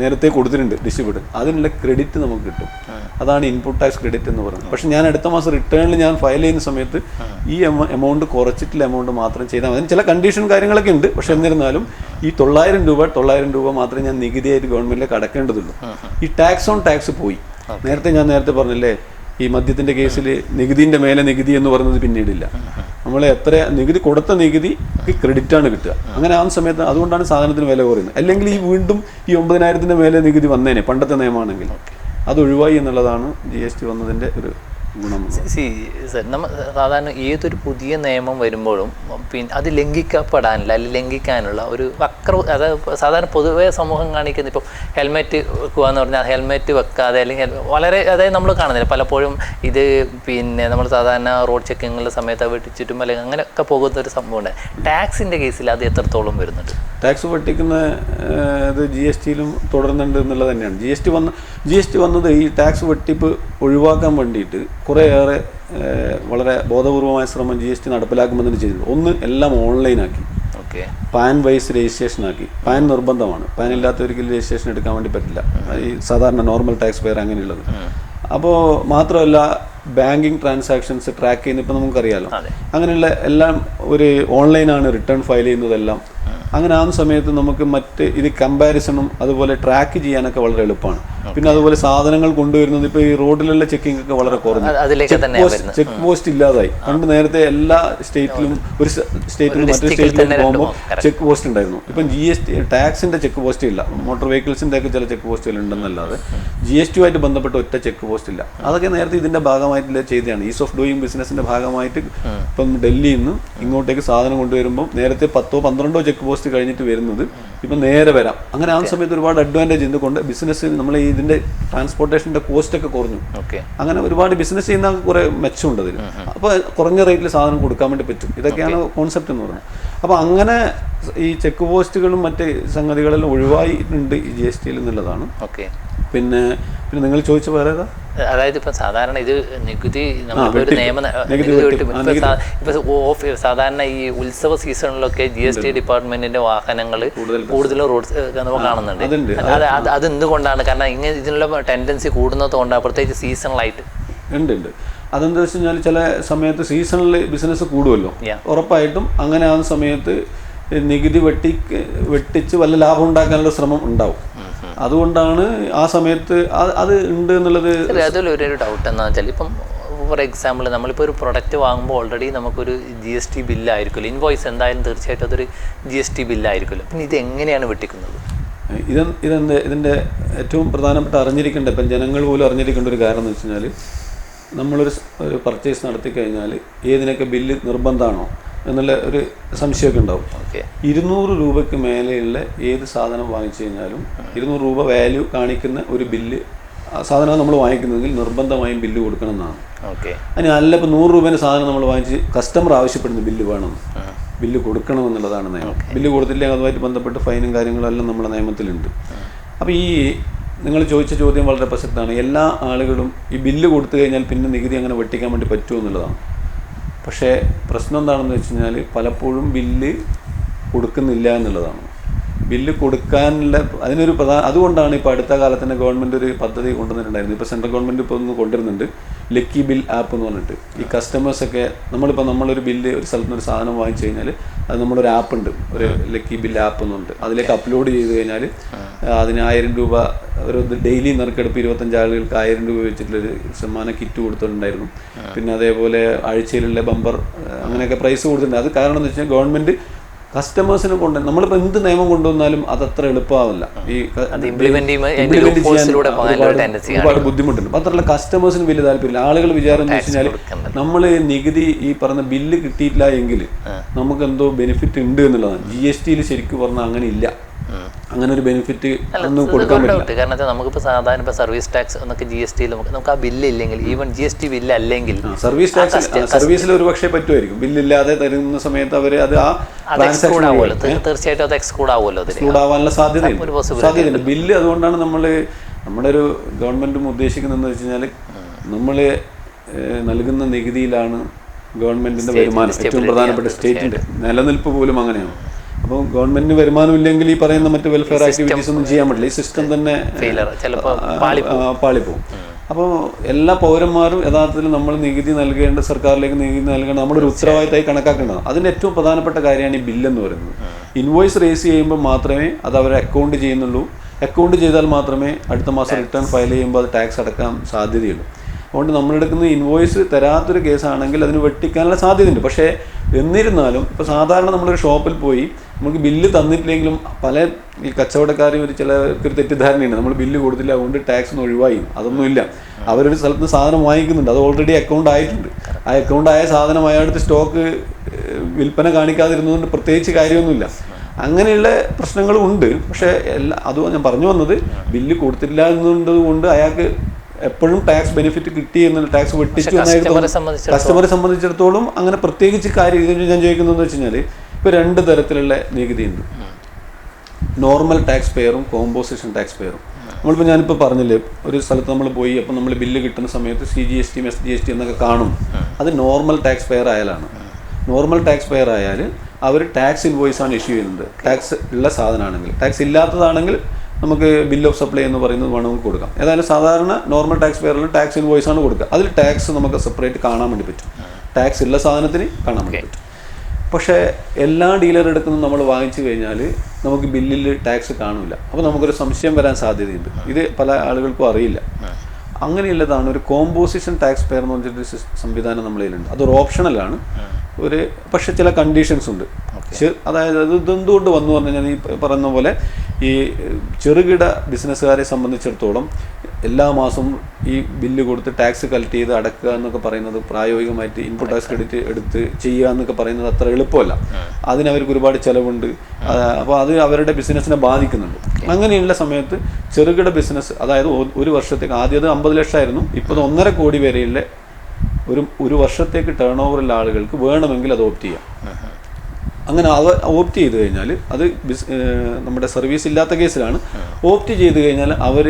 നേരത്തെ കൊടുത്തിട്ടുണ്ട് ഡിസ്ട്രിബ്യൂട്ടർ അതിനുള്ള ക്രെഡിറ്റ് നമുക്ക് കിട്ടും. അതാണ് ഇൻപുട്ട് ടാക്സ് ക്രെഡിറ്റ് എന്ന് പറയുന്നത്. പക്ഷെ ഞാൻ അടുത്ത മാസം റിട്ടേണിൽ ഞാൻ ഫയൽ ചെയ്യുന്ന സമയത്ത് ഈ എമൗണ്ട് കുറച്ചിട്ടുള്ള എമൗണ്ട് മാത്രം ചെയ്താൽ മതി. അതിന് ചില കണ്ടീഷൻ കാര്യങ്ങളൊക്കെ ഉണ്ട്. പക്ഷെ എന്നിരുന്നാലും ഈ തൊള്ളായിരം രൂപ തൊള്ളായിരം രൂപ മാത്രമേ ഞാൻ നികുതിയായിട്ട് ഗവൺമെന്റിലേക്ക് അടക്കേണ്ടതുള്ളൂ ഈ ടാക്സ് ഓൺ ടാക്സ് പോയി. നേരത്തെ ഞാൻ നേരത്തെ പറഞ്ഞില്ലേ ഈ മദ്യത്തിന്റെ കേസിൽ നികുതിന്റെ മേലെ നികുതി എന്ന് പറയുന്നത് പിന്നീടില്ല. നമ്മൾ എത്ര നികുതി കൊടുത്ത നികുതി ക്രെഡിറ്റ് ആണ് കിട്ടുക. അങ്ങനെ ആ സമയത്ത് അതുകൊണ്ടാണ് സാധനത്തിന് വില കുറയുന്നത്. അല്ലെങ്കിൽ ഈ വീണ്ടും ഈ ഒമ്പതിനായിരത്തിന്റെ മേലെ നികുതി വന്നേനെ പണ്ടത്തെ നിയമമാണെങ്കിൽ. അത് ഒഴിവായി എന്നുള്ളതാണ് ജി എസ് ടി വന്നതിന്റെ ഒരു സി സർ നമ്മ സാധാരണ ഏതൊരു പുതിയ നിയമം വരുമ്പോഴും പിന്നെ അത് ലംഘിക്കപ്പെടാനില്ല അല്ലെങ്കിൽ ലംഘിക്കാനുള്ള ഒരു വക്ര അതായത് സാധാരണ പൊതുവേ സമൂഹം കാണിക്കുന്ന ഇപ്പോൾ ഹെൽമെറ്റ് വെക്കുക എന്ന് പറഞ്ഞാൽ ഹെൽമെറ്റ് വെക്കാതെ അല്ലെങ്കിൽ വളരെ അതായത് നമ്മൾ കാണുന്നില്ല. പലപ്പോഴും ഇത് പിന്നെ നമ്മൾ സാധാരണ റോഡ് ചെക്കിങ്ങുള്ള സമയത്ത് വെട്ടിച്ചിട്ടും അല്ലെങ്കിൽ അങ്ങനെയൊക്കെ പോകുന്ന ഒരു സംഭവമുണ്ട്. ടാക്സിന്റെ കേസിൽ അത് എത്രത്തോളം വരുന്നുണ്ട്? ടാക്സ് വെട്ടിക്കുന്ന ഇത് ജി എസ് ടിയിലും തുടരുന്നുണ്ട് എന്നുള്ളത് തന്നെയാണ്. ജി എസ് ടി വന്ന ജി എസ് ടി വന്നത് ഈ ടാക്സ് വെട്ടിപ്പ് ഒഴിവാക്കാൻ വേണ്ടിയിട്ട് കുറേയേറെ വളരെ ബോധപൂർവമായ ശ്രമം ജി എസ് ടി നടപ്പിലാക്കുമെന്ന് ചെയ്തു ഒന്ന് എല്ലാം ഓൺലൈനാക്കി. ഓക്കെ പാൻ വൈസ് രജിസ്ട്രേഷൻ ആക്കി. പാൻ നിർബന്ധമാണ്. പാൻ ഇല്ലാത്തവർക്ക് രജിസ്ട്രേഷൻ എടുക്കാൻ വേണ്ടി പറ്റില്ല. ഈ സാധാരണ നോർമൽ ടാക്സ് പെയർ അങ്ങനെയുള്ളത്. അപ്പോൾ മാത്രമല്ല ബാങ്കിങ് ട്രാൻസാക്ഷൻസ് ട്രാക്ക് ചെയ്യുന്ന ഇപ്പം നമുക്കറിയാലോ. അങ്ങനെയുള്ള എല്ലാം ഒരു ഓൺലൈനാണ് റിട്ടേൺ ഫയൽ ചെയ്യുന്നതെല്ലാം. അങ്ങനെ ആ സമയത്ത് നമുക്ക് മറ്റ് ഇത് കമ്പാരിസണും അതുപോലെ ട്രാക്ക് ചെയ്യാനൊക്കെ വളരെ എളുപ്പമാണ്. പിന്നെ അതുപോലെ സാധനങ്ങൾ കൊണ്ടുവരുന്നത് ഇപ്പോൾ ഈ റോഡിലുള്ള ചെക്കിംഗ് ഒക്കെ വളരെ കുറഞ്ഞു. ചെക്ക് പോസ്റ്റ് ഇല്ലാതായി. പണ്ട് നേരത്തെ എല്ലാ സ്റ്റേറ്റിലും ഒരു സ്റ്റേറ്റിലും മറ്റൊരു സ്റ്റേറ്റിലും സ്റ്റേറ്റിലേക്ക് പോകുമ്പോൾ ചെക്ക് പോസ്റ്റ് ഉണ്ടായിരുന്നു. ഇപ്പം ജി എസ് ടി ടാക്സിന്റെ ചെക്ക് പോസ്റ്റ് ഇല്ല. മോട്ടോർ വെഹിക്കിൾസിന്റെ ഒക്കെ ചില ചെക്ക് പോസ്റ്റുകൾ ഉണ്ടെന്നല്ലാതെ ജി എസ് ടിയുമായിട്ട് ബന്ധപ്പെട്ട ഒറ്റ ചെക്ക് പോസ്റ്റ് ഇല്ല. അതൊക്കെ നേരത്തെ ഇതിന്റെ ഭാഗമായിട്ടുള്ള ചെയ്തതാണ് ഈസ് ഓഫ് ഡൂയിങ് ബിസിനസിന്റെ ഭാഗമായിട്ട് ഇപ്പം ഡൽഹിയിൽ നിന്ന് ഇങ്ങോട്ടേക്ക് സാധനം കൊണ്ടുവരുമ്പോൾ നേരത്തെ പത്തോ പന്ത്രണ്ടോ ചെക്ക് പോസ്റ്റ് കഴിഞ്ഞിട്ട് വരുന്നത് ഇപ്പം നേരെ വരാം. അങ്ങനെ ആ സമയത്ത് ഒരുപാട് അഡ്വാന്റേജ് എന്തുകൊണ്ട് ബിസിനസ് നമ്മൾ ഇതിന്റെ ട്രാൻസ്പോർട്ടേഷന്റെ കോസ്റ്റ് ഒക്കെ കുറഞ്ഞു. ഓക്കെ അങ്ങനെ ഒരുപാട് ബിസിനസ് ചെയ്യുന്ന കുറെ മെച്ചമുണ്ട് അതിൽ അപ്പോൾ കുറഞ്ഞ റേറ്റിൽ സാധനം കൊടുക്കാൻ വേണ്ടി പറ്റും. ഇതൊക്കെയാണ് കോൺസെപ്റ്റ് എന്ന് പറയുന്നത്. അപ്പോൾ അങ്ങനെ ഈ ചെക്ക് പോസ്റ്റുകളും മറ്റ് സംഗതികളെല്ലാം ഒഴിവായിട്ടുണ്ട് ഈ ജി എസ് ടിയിൽ എന്നുള്ളതാണ്. ഓക്കെ. പിന്നെ പിന്നെ നിങ്ങൾ ചോദിച്ച വേറെ ഏതാ അതായത് ഇപ്പൊ സാധാരണ ഇത് നികുതി വെട്ടിപ്പ്. നിയമ നികുതി. ഇപ്പൊ സാധാരണ ഈ ഉത്സവ സീസണിലൊക്കെ ജി എസ് ടി ഡിപ്പാർട്ട്മെന്റിന്റെ വാഹനങ്ങൾ കൂടുതലും റോഡ് കാണുന്നുണ്ട്. അത് അത് എന്തുകൊണ്ടാണ്? കാരണം ഇങ്ങനെ ഇതിനുള്ള ടെൻഡൻസി കൂടുന്നത് കൊണ്ടാണ് പ്രത്യേകിച്ച് സീസണലായിട്ട്. ഉണ്ട് ഉണ്ട്. അതെന്താ വെച്ച് കഴിഞ്ഞാൽ ചില സമയത്ത് സീസണിൽ ബിസിനസ് കൂടുമല്ലോ ഉറപ്പായിട്ടും അങ്ങനെ ആ സമയത്ത് നികുതി വെട്ടി വെട്ടിച്ച് വല്ല ലാഭം ഉണ്ടാക്കാനുള്ള ശ്രമം ഉണ്ടാവും. അതുകൊണ്ടാണ് ആ സമയത്ത് അത് ഉണ്ട് എന്നുള്ളത് അതിലൊരു ഡൗട്ട് എന്താ വെച്ചാൽ ഇപ്പം ഫോർ എക്സാമ്പിൾ നമ്മളിപ്പോൾ ഒരു പ്രൊഡക്റ്റ് വാങ്ങുമ്പോൾ ഓൾറെഡി നമുക്കൊരു ജി എസ് ടി ബില്ലായിരിക്കുമല്ലോ ഇൻവോയ്സ് എന്തായാലും തീർച്ചയായിട്ടും അതൊരു ജി എസ് ടി ബില്ലായിരിക്കുമല്ലോ പിന്നെ ഇത് എങ്ങനെയാണ് വെട്ടിക്കുന്നത്? ഇത് ഇതെന്ത് ഇതിന്റെ ഏറ്റവും പ്രധാനപ്പെട്ട അറിഞ്ഞിരിക്കേണ്ട ഇപ്പം ജനങ്ങൾ പോലും അറിഞ്ഞിരിക്കേണ്ട ഒരു കാരണം എന്ന് വെച്ച് കഴിഞ്ഞാൽ നമ്മളൊരു ഒരു പർച്ചേസ് നടത്തി കഴിഞ്ഞാൽ ഏതിനൊക്കെ ബില്ല് നിർബന്ധമാണോ? എന്നുള്ള ഒരു സംശയമൊക്കെ ഉണ്ടാവും. ഓക്കെ. ഇരുന്നൂറ് രൂപയ്ക്ക് മേലെയുള്ള ഏത് സാധനം വാങ്ങിച്ചു കഴിഞ്ഞാലും ഇരുന്നൂറ് രൂപ വാല്യൂ കാണിക്കുന്ന ഒരു ബില്ല് ആ സാധനം നമ്മൾ വാങ്ങിക്കുന്നതെങ്കിൽ നിർബന്ധമായും ബില്ല് കൊടുക്കണം എന്നാണ്. ഓക്കെ. അതിന് അല്ല ഇപ്പം നൂറ് രൂപേന്റെ സാധനം നമ്മൾ വാങ്ങിച്ച് കസ്റ്റമർ ആവശ്യപ്പെടുന്ന ബില്ല് വേണം. ബില്ല് കൊടുക്കണം എന്നുള്ളതാണ് നിയമം. ബില്ല് കൊടുത്തില്ലെങ്കിൽ അതുമായിട്ട് ബന്ധപ്പെട്ട് ഫൈനും കാര്യങ്ങളെല്ലാം നമ്മുടെ നിയമത്തിലുണ്ട്. അപ്പോൾ ഈ നിങ്ങൾ ചോദിച്ച ചോദ്യം വളരെ പ്രസക്തമാണ്. എല്ലാ ആളുകളും ഈ ബില്ല് കൊടുത്തു കഴിഞ്ഞാൽ പിന്നെ നികുതി അങ്ങനെ വെട്ടിക്കാൻ വേണ്ടി പറ്റുമോ എന്നുള്ളതാണ്. പക്ഷേ പ്രശ്നം എന്താണെന്ന് വെച്ച് കഴിഞ്ഞാൽ പലപ്പോഴും ബില്ല് കൊടുക്കുന്നില്ല എന്നുള്ളതാണ്. ബില്ല് കൊടുക്കാനുള്ള അതിനൊരു പ്രധാന അതുകൊണ്ടാണ് ഇപ്പോൾ അടുത്ത കാലത്ത് തന്നെ ഗവൺമെന്റ് ഒരു പദ്ധതി കൊണ്ടുവന്നിട്ടുണ്ടായിരുന്നു ഇപ്പോൾ സെൻട്രൽ ഗവൺമെന്റ് ഇപ്പോൾ ഒന്ന് കൊണ്ടുവരുന്നുണ്ട്. ലക്കി ബിൽ ആപ്പ് എന്ന് പറഞ്ഞിട്ട്. ഈ കസ്റ്റമേഴ്സൊക്കെ നമ്മളിപ്പോൾ നമ്മളൊരു ബില്ല് ഒരു സ്ഥലത്ത് നിന്ന് ഒരു സാധനം വാങ്ങിച്ചു കഴിഞ്ഞാൽ അത് നമ്മളൊരു ആപ്പ് ഉണ്ട്. ഒരു ലക്കി ബിൽ ആപ്പ് എന്നുണ്ട് അതിലേക്ക് അപ്ലോഡ് ചെയ്ത് കഴിഞ്ഞാൽ അതിന് ആയിരം രൂപ ഒരു ഡെയിലി നറുക്കെടുപ്പ് ഇരുപത്തഞ്ച് ആളുകൾക്ക് ആയിരം രൂപ വെച്ചിട്ടുള്ളൊരു സമ്മാന കിറ്റ് കൊടുത്തിട്ടുണ്ടായിരുന്നു. പിന്നെ അതേപോലെ ആഴ്ചയിലുള്ള ബമ്പർ അങ്ങനെയൊക്കെ പ്രൈസ് കൊടുത്തിട്ടുണ്ട്. അത് കാരണം എന്ന് വെച്ചാൽ ഗവൺമെന്റ് കസ്റ്റമേഴ്സിനെ കൊണ്ട് നമ്മളിപ്പോൾ എന്ത് നിയമം കൊണ്ടുവന്നാലും അതത്ര എളുപ്പമാവില്ല. ഈ ഇംപ്ലിമെന്റ് അത് ചെയ്യാൻ ഒരുപാട് ബുദ്ധിമുട്ടുണ്ട്. അപ്പം മാത്രമല്ല കസ്റ്റമേഴ്സിന് വലിയ താല്പര്യമില്ല. ആളുകൾ വിചാരം എന്ന് വെച്ചാൽ നമ്മൾ നികുതി ഈ പറഞ്ഞ ബില്ല് കിട്ടിയിട്ടില്ല എങ്കിൽ നമുക്ക് എന്തോ ബെനിഫിറ്റ് ഉണ്ട് എന്നുള്ളതാണ്. ജി എസ് ടിയിൽ ശരിക്കും പറഞ്ഞാൽ അങ്ങനെ ഇല്ല. അങ്ങനെ ഒരു ബെനിഫിറ്റ് ഒന്നും കൊടുക്കാൻ പറ്റില്ല. കാരണം നമുക്കിപ്പോൾ സാധാരണ ഇപ്പോൾ സർവീസ് ടാക്സ് എന്നൊക്കെ ജി എസ് ടിയിൽ നമുക്ക് നമുക്ക് ആ ബില്ല് ഇല്ലെങ്കിൽ even G S T bill അല്ലെങ്കിൽ സർവീസ് ടാക്സ് സർവീസിൽ ഒരു പക്ഷേ പറ്റുമായിരിക്കും. ബില്ലില്ലാതെ തരുന്ന സമയത്ത് അവർ അത് ആ ട്രാൻസാക്ഷൻ തീർച്ചയായിട്ടും അത് എക്സ്ക്ലൂഡ് ആവുമല്ലോ എക്സ്ക്ലൂഡ് ആവാനുള്ള സാധ്യതയുണ്ട്. സാധ്യതയുണ്ട്. ബില്ല് അതുകൊണ്ടാണ് നമ്മൾ നമ്മുടെ ഒരു ഗവൺമെന്റും ഉദ്ദേശിക്കുന്നതെന്ന് വെച്ച് കഴിഞ്ഞാൽ നമ്മൾ നൽകുന്ന നികുതിയിലാണ് ഗവൺമെന്റിന്റെ വരുമാനം. ഏറ്റവും പ്രധാനപ്പെട്ട സ്റ്റേറ്റിന്റെ നിലനിൽപ്പ് പോലും അങ്ങനെയാണ്. അപ്പോൾ ഗവൺമെന്റിന് വരുമാനം ഇല്ലെങ്കിൽ ഈ പറയുന്ന മറ്റ് വെൽഫെയർ ആക്ടിവിറ്റീസ് ഒന്നും ചെയ്യാൻ പറ്റില്ല. ഈ സിസ്റ്റം തന്നെ പാളിപ്പോവും. അപ്പോൾ എല്ലാ പൗരന്മാരും യഥാർത്ഥത്തിൽ നമ്മൾ നികുതി നൽകേണ്ട സർക്കാരിലേക്ക് നികുതി നൽകേണ്ട നമ്മുടെ ഒരു ഉത്തരവാദിത്തമായി കണക്കാക്കേണ്ടതാണ്. അതിന്റെ ഏറ്റവും പ്രധാനപ്പെട്ട കാര്യമാണ് ഈ ബില്ലെന്ന് പറയുന്നത്. ഇൻവോയ്സ് റേസ് ചെയ്യുമ്പോൾ മാത്രമേ അത് അവർ അക്കൗണ്ട് ചെയ്യുന്നുള്ളൂ. അക്കൗണ്ട് ചെയ്താൽ മാത്രമേ അടുത്ത മാസം റിട്ടേൺ ഫയൽ ചെയ്യുമ്പോൾ അത് ടാക്സ് അടക്കാൻ സാധ്യതയുള്ളൂ. അതുകൊണ്ട് നമ്മളെടുക്കുന്ന ഇൻവോയ്സ് തരാത്തൊരു കേസാണെങ്കിൽ അതിന് വെട്ടിക്കാനുള്ള സാധ്യതയുണ്ട്. പക്ഷേ എന്നിരുന്നാലും ഇപ്പോൾ സാധാരണ നമ്മളൊരു ഷോപ്പിൽ പോയി നമുക്ക് ബില്ല് തന്നിട്ടില്ലെങ്കിലും പല ഈ കച്ചവടക്കാരും ഒരു ചിലർക്ക് ഒരു തെറ്റിദ്ധാരണയുണ്ട്. നമ്മൾ ബില്ല് കൊടുത്തില്ല അതുകൊണ്ട് ടാക്സ് ഒന്നും ഒഴിവായി. അതൊന്നുമില്ല അവരൊരു സ്ഥലത്ത് സാധനം വാങ്ങിക്കുന്നുണ്ട്. അത് ഓൾറെഡി അക്കൗണ്ട് ആയിട്ടുണ്ട്. ആ അക്കൗണ്ട് ആയ സാധനം അയാളുടെ സ്റ്റോക്ക് വിൽപ്പന കാണിക്കാതിരുന്നതുകൊണ്ട് പ്രത്യേകിച്ച് കാര്യമൊന്നുമില്ല. അങ്ങനെയുള്ള പ്രശ്നങ്ങളും ഉണ്ട്. പക്ഷേ എല്ലാ അതും ഞാൻ പറഞ്ഞു വന്നത്. ബില്ല് കൊടുത്തില്ല എന്നുള്ളത് കൊണ്ട് അയാൾക്ക് എപ്പോഴും ടാക്സ് ബെനിഫിറ്റ് കിട്ടി എന്നുള്ള ടാക്സ് വെട്ടിച്ചു കസ്റ്റമറെ. സംബന്ധിച്ചിടത്തോളം അങ്ങനെ പ്രത്യേകിച്ച് കാര്യം ഞാൻ ചോദിക്കുന്നതെന്ന് വെച്ച് കഴിഞ്ഞാൽ ഇപ്പോൾ രണ്ട് തരത്തിലുള്ള നികുതി ഉണ്ട് നോർമൽ ടാക്സ് പേയറും കോമ്പോസിഷൻ ടാക്സ് പെയറും നമ്മളിപ്പോൾ ഞാനിപ്പോൾ പറഞ്ഞില്ലേ ഒരു സ്ഥലത്ത് നമ്മൾ പോയി അപ്പോൾ നമ്മൾ ബില്ല് കിട്ടുന്ന സമയത്ത് C G S T S G S T എന്നൊക്കെ കാണും. അത് നോർമൽ ടാക്സ് പെയർ ആയാലാണ്. നോർമൽ ടാക്സ് പെയർ ആയാൽ അവർ ടാക്സ് ഇൻവോയ്സ് ആണ് ഇഷ്യൂ ചെയ്യുന്നത്. ടാക്സ് ഉള്ള സാധനമാണെങ്കിൽ ടാക്സ് ഇല്ലാത്തതാണെങ്കിൽ നമുക്ക് ബിൽ ഓഫ് സപ്ലൈ എന്ന് പറയുന്നത് വേണമെങ്കിൽ കൊടുക്കാം. ഏതായാലും സാധാരണ നോർമൽ ടാക്സ് പെയറിൽ ടാക്സ് ഇൻവോയ്സ് ആണ് കൊടുക്കുക. അതിൽ ടാക്സ് നമുക്ക് സെപ്പറേറ്റ് കാണാൻ വേണ്ടി പറ്റും. ടാക്സ് ഉള്ള സാധനത്തിന് കാണാൻ വേണ്ടി പറ്റും. പക്ഷേ എല്ലാ ഡീലർ എടുക്കുന്ന നമ്മൾ വാങ്ങിച്ചു കഴിഞ്ഞാൽ നമുക്ക് ബില്ലിൽ ടാക്സ് കാണില്ല അപ്പോൾ നമുക്കൊരു സംശയം വരാൻ സാധ്യതയുണ്ട്. ഇത് പല ആളുകൾക്കും അറിയില്ല. അങ്ങനെയുള്ളതാണ് ഒരു കോമ്പോസിഷൻ ടാക്സ് പേർ എന്ന് പറഞ്ഞിട്ടൊരു സംവിധാനം നമ്മളിലുണ്ട്. അതൊരു ഓപ്ഷണലാണ് ഒരു പക്ഷേ ചില കണ്ടീഷൻസ് ഉണ്ട്. അതായത് അത് ഇതെന്തുകൊണ്ട് വന്നു പറഞ്ഞു കഴിഞ്ഞാൽ ഈ പറയുന്ന പോലെ ഈ ചെറുകിട ബിസിനസ്സുകാരെ സംബന്ധിച്ചിടത്തോളം എല്ലാ മാസവും ഈ ബില്ല് കൊടുത്ത് ടാക്സ് കളക്ട് ചെയ്ത് അടക്കുക എന്നൊക്കെ പറയുന്നത് പ്രായോഗികമായിട്ട് ഇൻപുട്ട് ടാക്സ് ക്രെഡിറ്റ് എടുത്ത് ചെയ്യുക എന്നൊക്കെ പറയുന്നത് അത്ര എളുപ്പമല്ല. അതിനവർക്ക് ഒരുപാട് ചിലവുണ്ട്. അപ്പോൾ അത് അവരുടെ ബിസിനസ്സിനെ ബാധിക്കുന്നുണ്ട്. അങ്ങനെയുള്ള സമയത്ത് ചെറുകിട ബിസിനസ് അതായത് ഒരു വർഷത്തേക്ക് ആദ്യം അത് അമ്പത് ലക്ഷമായിരുന്നു. ഇപ്പോൾ ഒന്നര കോടി വരെയുള്ള ഒരു ഒരു വർഷത്തേക്ക് ടേൺ ഓവറുള്ള ആളുകൾക്ക് വേണമെങ്കിൽ അത് ഓപ്റ്റ് ചെയ്യാം. അങ്ങനെ അവ ഓപ്റ്റ് ചെയ്ത് കഴിഞ്ഞാൽ അത് ബിസ് നമ്മുടെ സർവീസ് ഇല്ലാത്ത കേസിലാണ്. ഓപ്റ്റ് ചെയ്ത് കഴിഞ്ഞാൽ അവർ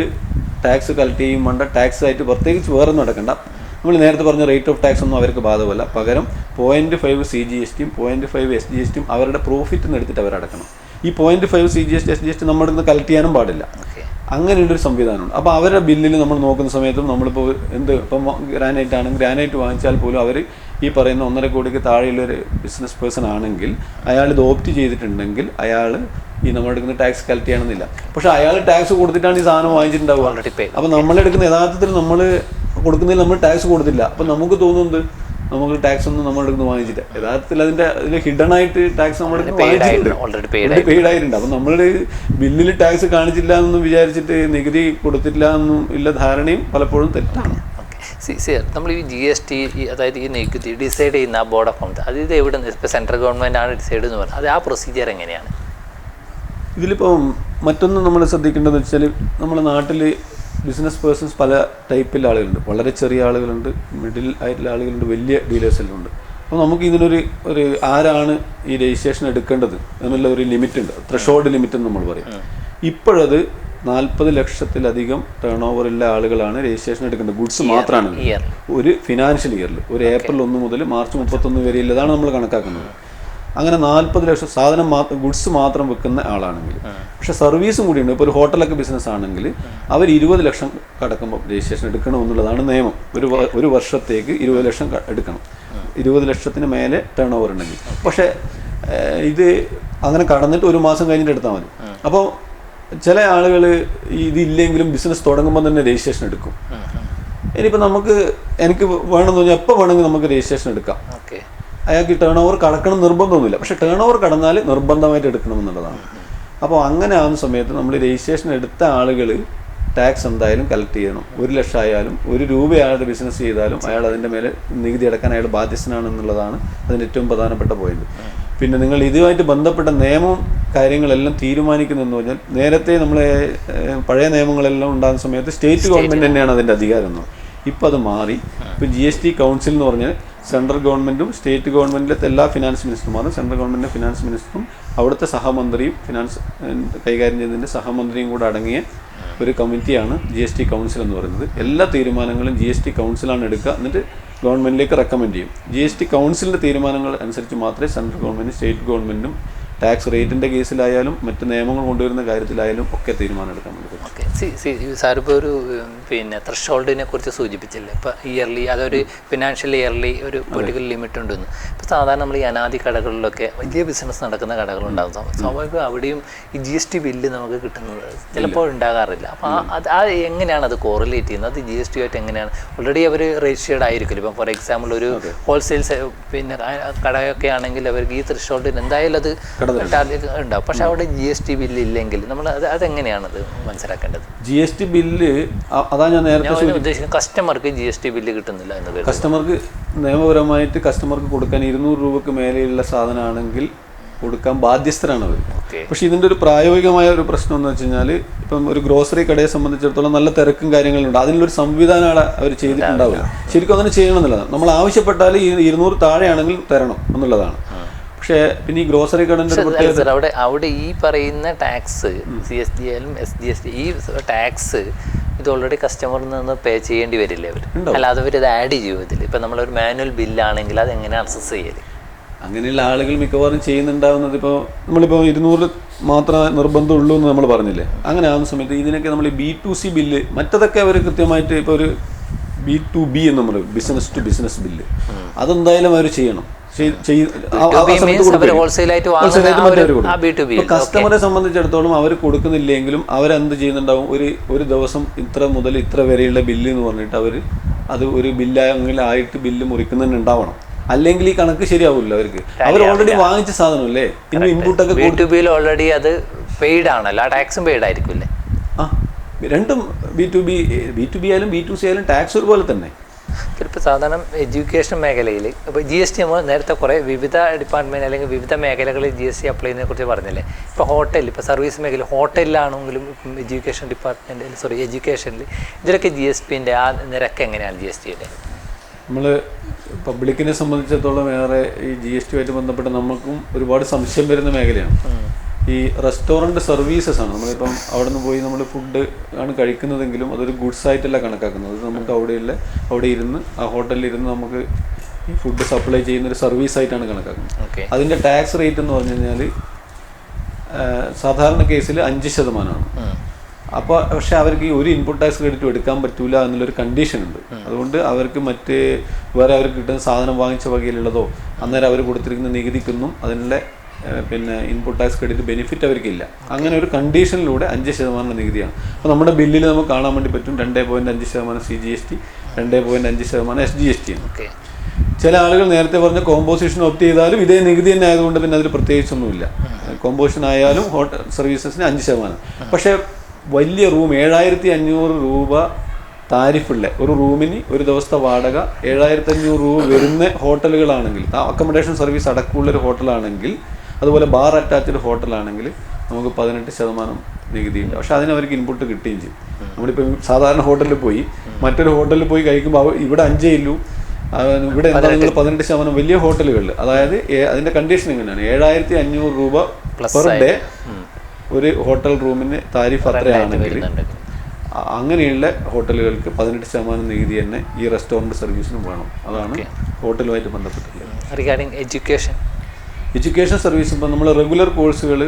ടാക്സ് കളക്ട് ചെയ്യും വേണ്ട ടാക്സ് ആയിട്ട് പ്രത്യേകിച്ച് വേറെ നടക്കണ്ട നമ്മൾ നേരത്തെ പറഞ്ഞ റേറ്റ് ഓഫ് ടാക്സ് ഒന്നും അവർക്ക് ബാധകമല്ല. പകരം point five C G S ടിയും point five S G S ടിയും അവരുടെ പ്രോഫിറ്റ് നിന്ന് എടുത്തിട്ട് അവരടക്കണം ഈ point five C G S T S G S T നമ്മുടെ നിന്ന് കളക്ട് ചെയ്യാനും പാടില്ല. അങ്ങനെയുള്ള ഒരു സംവിധാനമുണ്ട്. അപ്പോൾ അവരുടെ ബില്ലിൽ നമ്മൾ നോക്കുന്ന സമയത്തും നമ്മളിപ്പോൾ എന്ത് ഇപ്പം ഗ്രാനൈറ്റ് ആണെങ്കിൽ ഗ്രാനൈറ്റ് വാങ്ങിച്ചാൽ പോലും അവർ ഈ പറയുന്ന ഒന്നര കോടിക്ക് താഴെയുള്ളൊരു ബിസിനസ് പേഴ്സൺ ആണെങ്കിൽ അയാൾ ഇത് ഓപ്റ്റ് ചെയ്തിട്ടുണ്ടെങ്കിൽ അയാൾ ഈ നമ്മളെടുക്കുന്ന ടാക്സ് കളക്ട് ചെയ്യണമെന്നില്ല. പക്ഷെ അയാൾ ടാക്സ് കൊടുത്തിട്ടാണ് ഈ സാധനം വാങ്ങിച്ചിട്ടുണ്ടാവുക. അപ്പോൾ നമ്മളെടുക്കുന്ന യഥാർത്ഥത്തിൽ നമ്മൾ കൊടുക്കുന്നതിൽ നമ്മൾ ടാക്സ് കൊടുത്തില്ല. അപ്പം നമുക്ക് തോന്നുന്നത് നമുക്ക് ടാക്സ് ഒന്നും നമ്മളെടുക്കുന്ന വാങ്ങിച്ചില്ല. യഥാർത്ഥത്തിൽ അതിന്റെ അതിൽ ഹിഡൻ ആയിട്ട് ടാക്സ് നമ്മൾ പെയ്ഡ് ആയിട്ടുണ്ട്. അപ്പം നമ്മൾ ബില്ലിൽ ടാക്സ് കാണിച്ചില്ല എന്നും വിചാരിച്ചിട്ട് നികുതി കൊടുത്തില്ല എന്നും ഇല്ല ധാരണയും പലപ്പോഴും തെറ്റാണ്. സി സി നമ്മൾ ഈ ജി എസ് ടി അതായത് ഈ നികുതി ഡിസൈഡ് ചെയ്യുന്ന ആ ബോർഡ് ഓഫ് അത് ഇത് എവിടെ നിന്ന് ഇപ്പോൾ സെൻട്രൽ ഗവൺമെന്റ് ആണ് ഡിസൈഡ് എന്ന് പറഞ്ഞത്. അത് ആ പ്രൊസീജിയർ എങ്ങനെയാണ്? ഇതിലിപ്പോൾ മറ്റൊന്ന് നമ്മൾ ശ്രദ്ധിക്കേണ്ടതെന്ന് വെച്ചാൽ നമ്മുടെ നാട്ടിൽ ബിസിനസ് പേഴ്സൺസ് പല ടൈപ്പിൽ ആളുകളുണ്ട്. വളരെ ചെറിയ ആളുകളുണ്ട് മിഡിൽ ആയിട്ടുള്ള ആളുകളുണ്ട് വലിയ ഡീലേഴ്സെല്ലാം ഉണ്ട്. അപ്പോൾ നമുക്ക് ഇതിനൊരു ഒരു ആരാണ് ഈ രജിസ്ട്രേഷൻ എടുക്കേണ്ടത്? എന്നുള്ള ഒരു ലിമിറ്റ് ഉണ്ട്. ത്രഷോൾഡ് ലിമിറ്റ് എന്ന് നമ്മൾ പറയും. ഇപ്പോഴത് നാൽപ്പത് ലക്ഷത്തിലധികം ടേൺ ഓവർ ഉള്ള ആളുകളാണ് രജിസ്ട്രേഷൻ എടുക്കുന്നത്. ഗുഡ്സ് മാത്രമാണ്. ഒരു ഫിനാൻഷ്യൽ ഇയറിൽ ഒരു ഏപ്രിൽ ഒന്ന് മുതൽ മാർച്ച് മുപ്പത്തൊന്ന് വരെ ഇല്ലതാണ് നമ്മൾ കണക്കാക്കുന്നത്. അങ്ങനെ നാൽപ്പത് ലക്ഷം സാധനം മാത്രം ഗുഡ്സ് മാത്രം വെക്കുന്ന ആളാണെങ്കിൽ പക്ഷെ സർവീസും കൂടിയുണ്ട് ഇപ്പോൾ ഒരു ഹോട്ടലൊക്കെ ബിസിനസ് ആണെങ്കിൽ അവർ ഇരുപത് ലക്ഷം കടക്കുമ്പോൾ രജിസ്ട്രേഷൻ എടുക്കണം എന്നുള്ളതാണ് നിയമം. ഒരു ഒരു വർഷത്തേക്ക് ഇരുപത് ലക്ഷം എടുക്കണം. ഇരുപത് ലക്ഷത്തിന് മേലെ ടേൺ ഓവർ ഉണ്ടെങ്കിൽ പക്ഷേ ഇത് അങ്ങനെ കടന്നിട്ട് ഒരു മാസം കഴിഞ്ഞിട്ട് എടുത്താൽ മതി. അപ്പോൾ ചില ആളുകൾ ഇതില്ലെങ്കിലും ബിസിനസ് തുടങ്ങുമ്പോൾ തന്നെ രജിസ്ട്രേഷൻ എടുക്കും. ഇനിയിപ്പോൾ നമുക്ക് എനിക്ക് വേണമെന്ന് പറഞ്ഞാൽ എപ്പോൾ വേണമെങ്കിൽ നമുക്ക് രജിസ്ട്രേഷൻ എടുക്കാം. ഓക്കെ. അയാൾക്ക് ടേൺ ഓവർ കടക്കണം നിർബന്ധമൊന്നുമില്ല പക്ഷേ ടേൺ ഓവർ കടന്നാൽ നിർബന്ധമായിട്ട് എടുക്കണം എന്നുള്ളതാണ്. അപ്പോൾ അങ്ങനെ ആവുന്ന സമയത്ത് നമ്മൾ രജിസ്ട്രേഷൻ എടുത്ത ആളുകൾ ടാക്സ് എന്തായാലും കളക്ട് ചെയ്യണം. ഒരു ലക്ഷം ആയാലും ഒരു രൂപ അയാളുടെ ബിസിനസ് ചെയ്താലും അയാൾ അതിന്റെ മേലെ നികുതി അടക്കാൻ അയാൾ ബാധ്യസ്ഥനാണെന്നുള്ളതാണ് അതിന്റെ ഏറ്റവും പ്രധാനപ്പെട്ട പോയിന്റ് പിന്നെ നിങ്ങൾ ഇതുമായിട്ട് ബന്ധപ്പെട്ട നിയമം കാര്യങ്ങളെല്ലാം തീരുമാനിക്കുന്നതെന്ന് പറഞ്ഞാൽ നേരത്തെ നമ്മളെ പഴയ നിയമങ്ങളെല്ലാം ഉണ്ടാകുന്ന സമയത്ത് സ്റ്റേറ്റ് ഗവൺമെന്റ് തന്നെയാണ് അതിന്റെ അധികാരം എന്ന് ഇപ്പം അത് മാറി. ഇപ്പം ജി എസ് ടി കൗൺസിൽ എന്ന് പറഞ്ഞാൽ സെൻട്രൽ ഗവൺമെന്റും സ്റ്റേറ്റ് ഗവൺമെന്റിലത്തെ എല്ലാ ഫിനാൻസ് മിനിസ്റ്റർമാരും സെൻട്രൽ ഗവൺമെന്റിന്റെ ഫിനാൻസ് മിനിസ്റ്ററും അവിടുത്തെ സഹമന്ത്രിയും ഫിനാൻസ് കൈകാര്യം ചെയ്യുന്നതിന്റെ സഹമന്ത്രിയും കൂടെ അടങ്ങിയ ഒരു കമ്മിറ്റിയാണ് ജി എസ് ടി കൗൺസിൽ എന്ന് പറയുന്നത്. എല്ലാ തീരുമാനങ്ങളും ജി എസ് ടി കൗൺസിലാണ് എടുക്കുക. എന്നിട്ട് ഗവൺമെന്റിലേക്ക് റെക്കമെൻഡ് ചെയ്യും. ജി എസ് ടി കൗൺസിലിന്റെ തീരുമാനങ്ങൾ അനുസരിച്ച് മാത്രമേ സെൻട്രൽ ഗവൺമെന്റ് സ്റ്റേറ്റ് ഗവൺമെന്റും ടാക്സ് റേറ്റിന്റെ കേസിലായാലും മറ്റ് നിയമങ്ങൾ കൊണ്ടുവരുന്ന കാര്യത്തിലായാലും ഒക്കെ തീരുമാനമെടുക്കാൻ വേണ്ടി ഓക്കെ. സി സി സാറിപ്പോൾ ഒരു പിന്നെ ത്രഷോൾഡിനെ കുറിച്ച് സൂചിപ്പിച്ചില്ലേ? ഇപ്പോൾ ഇയർലി അതൊരു ഫിനാൻഷ്യൽ ഇയർലി ഒരു പൊളിറ്റിക്കൽ ലിമിറ്റ് ഉണ്ടെന്ന്. ഇപ്പോൾ സാധാരണ നമ്മൾ ഈ അനാദി കടകളിലൊക്കെ വലിയ ബിസിനസ് നടക്കുന്ന കടകളുണ്ടാകും സ്വാ- സ്വാഭാവികം അവിടെയും ഈ ജി എസ് ടി ബില്ല് നമുക്ക് കിട്ടുന്നത് ചിലപ്പോൾ ഉണ്ടാകാറില്ല. അപ്പോൾ ആ അത് ആ എങ്ങനെയാണ് അത് കോറിലേറ്റ് ചെയ്യുന്നത്? അത് ജി എസ് ടി ആയിട്ട് എങ്ങനെയാണ്? ഓൾറെഡി അവർ രജിസ്റ്റേർഡ് ആയിരിക്കും. ഇപ്പം ഫോർ എക്സാമ്പിൾ ഒരു ഹോൾസെയിൽ പിന്നെ കടയൊക്കെ ആണെങ്കിൽ അവർക്ക് ഈ ത്രഷോൾഡിന് എന്തായാലും അത് ടാർഗറ്റ് ഉണ്ടാവും. പക്ഷെ അവിടെ ജി എസ് ടി ബില്ല് ഇല്ലെങ്കിൽ നമ്മൾ അത് അതെങ്ങനെയാണത് മനസ്സിലാക്കേണ്ടത്? ജി എസ് ടി ബില്ല് അതാ ഞാൻ നേരത്തെ ഉദ്ദേശിക്കുന്നത് കസ്റ്റമർക്ക് ജി എസ് ടി ബില്ല് കിട്ടുന്നില്ല എന്ന് കസ്റ്റമർക്ക് നിയമപരമായിട്ട് കസ്റ്റമർക്ക് കൊടുക്കാൻ ഇരുന്നൂറ് രൂപക്ക് മേലെയുള്ള സാധനമാണെങ്കിൽ കൊടുക്കാൻ ബാധ്യസ്ഥരാണ് അവർ. പക്ഷെ ഇതിന്റെ ഒരു പ്രായോഗികമായ ഒരു പ്രശ്നം എന്ന് വെച്ച് കഴിഞ്ഞാൽ ഇപ്പം ഒരു ഗ്രോസറി കടയെ സംബന്ധിച്ചിടത്തോളം നല്ല തിരക്കും കാര്യങ്ങളുണ്ട്. അതിനുള്ളൊരു സംവിധാനം അവർ ചെയ്തിട്ടുണ്ടാവില്ല. ശരിക്കും അങ്ങനെ ചെയ്യണം എന്നുള്ളതാണ് നമ്മൾ ആവശ്യപ്പെട്ടാൽ ഈ ഇരുന്നൂറ് താഴെയാണെങ്കിൽ തരണം എന്നുള്ളതാണ്. പക്ഷേ പിന്നെ ഈ ഗ്രോസറി സർ അവിടെ അവിടെ ഈ പറയുന്ന ടാക്സ് സി എസ് ഡി ആയാലും എസ് ഡി എസ് ഡി ഈ ടാക്സ് ഇത് ഓൾറെഡി കസ്റ്റമറിൽ നിന്ന് പേ ചെയ്യേണ്ടി വരില്ലേ അവർ അല്ലാതെ അവർ ഇത് ആഡ് ചെയ്യുമതിൽ ഇപ്പം നമ്മളൊരു മാനുവൽ ബില്ലാണെങ്കിൽ അത് എങ്ങനെ അക്സസ് ചെയ്യൽ? അങ്ങനെയുള്ള ആളുകൾ മിക്കവാറും ചെയ്യുന്നുണ്ടാവുന്നത് ഇപ്പോൾ നമ്മളിപ്പോൾ ഇരുന്നൂറ് മാത്രമേ നിർബന്ധമുള്ളൂ എന്ന് നമ്മൾ പറഞ്ഞില്ലേ? അങ്ങനെ ആവുന്ന സമയത്ത് ഇതിനൊക്കെ നമ്മൾ ബി ടു സി ബില്ല് മറ്റതൊക്കെ അവർ കൃത്യമായിട്ട് ഇപ്പോൾ ഒരു ബി ടു ബി എന്ന് നമ്മൾ ബിസിനസ് ടു ബിസിനസ് ബില്ല് അതെന്തായാലും അവർ ചെയ്യണം. ചെയ്- ചെയ്- ആ- ആ B സമയത്ത് means അവർ കൊടുക്കും. wholesale ആയിട്ട് വാങ്ങുന്ന ആ ഒരു- മറ്റവര് കൊടുക്കും. ആ B2B. ഇപ്പൊ കസ്റ്റമറെ സംബന്ധിച്ചിടത്തോളം അവർ കൊടുക്കുന്നില്ലെങ്കിലും അവരെന്ത് ചെയ്യുന്നുണ്ടാവും? ഒരു ഒരു ദിവസം ഇത്ര മുതൽ ഇത്ര വരെയുള്ള ബില്ല് എന്ന് പറഞ്ഞിട്ട് അവർ അത് ഒരു ബില്ലായിട്ട് ആയിട്ട് ബില്ല് മുറിക്കുന്നുണ്ടാവണം അല്ലെങ്കിൽ ഈ കണക്ക് ശരിയാവില്ല അവർക്ക്. അവർ ഓൾറെഡി വാങ്ങിച്ച സാധനം അല്ലേ പിന്നെ ഇൻപുട്ടൊക്കെ ഒക്കെ ഓൾറെഡി അത് പെയ്ഡ് ആണല്ലോ. ആ ടാക്സും പെയ്ഡ് ആയിരിക്കും രണ്ടും B to B B to B ആയാലും ബി ടു സി ആയാലും ടാക്സ് ഒരുപോലെ തന്നെ. ഇപ്പോൾ സാധാരണ എഡ്യൂക്കേഷൻ മേഖലയിൽ ഇപ്പോൾ ജി എസ് ടി നമ്മൾ നേരത്തെ കുറേ വിവിധ ഡിപ്പാർട്ട്മെന്റ് അല്ലെങ്കിൽ വിവിധ മേഖലകളിൽ ജി എസ് ടി അപ്ലൈ ചെയ്യുന്നതിനെ കുറിച്ച് പറഞ്ഞില്ലേ? ഇപ്പോൾ ഹോട്ടൽ ഇപ്പോൾ സർവീസ് മേഖല ഹോട്ടലിലാണെങ്കിലും ഇപ്പം എഡ്യൂക്കേഷൻ ഡിപ്പാർട്ട്മെന്റ് സോറി എഡ്യൂക്കേഷനിൽ ഇതിലൊക്കെ ജി എസ് പിന്റെ ആ നിരക്ക് എങ്ങനെയാണ് ജി എസ് ടിയുടെ നമ്മൾ പബ്ലിക്കിനെ സംബന്ധിച്ചിടത്തോളം ഏറെ ഈ ജി എസ് ടി ആയിട്ട് ബന്ധപ്പെട്ട് നമുക്കും ഒരുപാട് സംശയം വരുന്ന മേഖലയാണ്. ഈ റെസ്റ്റോറന്റ് സർവീസസ് ആണ്. നമ്മളിപ്പം അവിടെ നിന്ന് പോയി നമ്മൾ ഫുഡ് ആണ് കഴിക്കുന്നതെങ്കിലും അതൊരു ഗുഡ്സ് ആയിട്ടല്ല കണക്കാക്കുന്നത്. അത് നമുക്ക് അവിടെയുള്ള അവിടെ ഇരുന്ന് ആ ഹോട്ടലിൽ ഇരുന്ന് നമുക്ക് ഈ ഫുഡ് സപ്ലൈ ചെയ്യുന്ന ഒരു സർവീസ് ആയിട്ടാണ് കണക്കാക്കുന്നത്. ഓക്കെ അതിന്റെ ടാക്സ് റേറ്റ് എന്ന് പറഞ്ഞു കഴിഞ്ഞാൽ സാധാരണ കേസിൽ അഞ്ച് ശതമാനമാണ്. അപ്പോൾ പക്ഷേ അവർക്ക് ഈ ഒരു ഇൻപുട്ട് ടാക്സ് ക്രെഡിറ്റ് എടുക്കാൻ പറ്റൂല എന്നുള്ളൊരു കണ്ടീഷൻ ഉണ്ട്. അതുകൊണ്ട് അവർക്ക് മറ്റ് വേറെ അവർക്ക് കിട്ടുന്ന സാധനം വാങ്ങിച്ച വകയിലുള്ളതോ അന്നേരം അവർ കൊടുത്തിരിക്കുന്ന നികുതിക്കൊന്നും അതിനുള്ള ഏഹ്, പിന്നെ ഇൻപുട്ട് ടാക്സ് ക്രെഡിറ്റ് ബെനിഫിറ്റ് അവർക്കില്ല. അങ്ങനെ ഒരു കണ്ടീഷനിലൂടെ അഞ്ച് ശതമാനം നികുതിയാണ്. അപ്പോൾ നമ്മുടെ ബില്ലിൽ നമുക്ക് കാണാൻ വേണ്ടി പറ്റും രണ്ടേ പോയിന്റ് അഞ്ച് ശതമാനം സി ജി എസ് ടി രണ്ടേ പോയിന്റ് അഞ്ച് ശതമാനം S G S T okay. ചില ആളുകൾ നേരത്തെ പറഞ്ഞ കോമ്പോസിഷൻ ഓപ്റ്റ് ചെയ്താലും ഇതേ നികുതി തന്നെ ആയതുകൊണ്ട് പിന്നെ അതിൽ പ്രത്യേകിച്ചൊന്നുമില്ല. കോമ്പോസിഷൻ ആയാലും ഹോട്ടൽ സർവീസസിന് അഞ്ച് ശതമാനം. പക്ഷേ വലിയ റൂം ഏഴായിരത്തി അഞ്ഞൂറ് രൂപ താരിഫുള്ള ഒരു റൂമിന് ഒരു ദിവസത്തെ വാടക ഏഴായിരത്തി അഞ്ഞൂറ് രൂപ വരുന്ന ഹോട്ടലുകളാണെങ്കിൽ അക്കോമഡേഷൻ സർവീസ് അടക്കമുള്ള ഒരു ഹോട്ടലാണെങ്കിൽ അതുപോലെ ബാർ അറ്റാച്ച്ഡ് ഹോട്ടലാണെങ്കിൽ നമുക്ക് പതിനെട്ട് ശതമാനം നികുതിയില്ല പക്ഷെ അതിന് അവർക്ക് ഇൻപുട്ട് കിട്ടുകയും ചെയ്യും. നമ്മളിപ്പോൾ സാധാരണ ഹോട്ടലിൽ പോയി മറ്റൊരു ഹോട്ടലിൽ പോയി കഴിക്കുമ്പോൾ ഇവിടെ അഞ്ചേ ഇല്ലു. ഇവിടെ എന്താണെങ്കിലും പതിനെട്ട്. ശതമാനം വലിയ ഹോട്ടലുകളിൽ അതായത് അതിന്റെ അതിന്റെ കണ്ടീഷൻ എങ്ങനെയാണ് ഏഴായിരത്തി അഞ്ഞൂറ് രൂപ പെർ ഡേ ഒരു ഹോട്ടൽ റൂമിന് താരിഫ് അത്രയാണെങ്കിൽ അങ്ങനെയുള്ള ഹോട്ടലുകൾക്ക് പതിനെട്ട് ശതമാനം നികുതി തന്നെ ഈ റെസ്റ്റോറന്റ് സർവീസിനും വേണം. അതാണ് ഹോട്ടലുമായിട്ട് ബന്ധപ്പെട്ടിട്ടുള്ളത്. റിഗാർഡിങ് എഡ്യൂക്കേഷൻ എഡ്യൂക്കേഷൻ സർവീസ് ഇപ്പം നമ്മൾ റെഗുലർ കോഴ്സുകൾ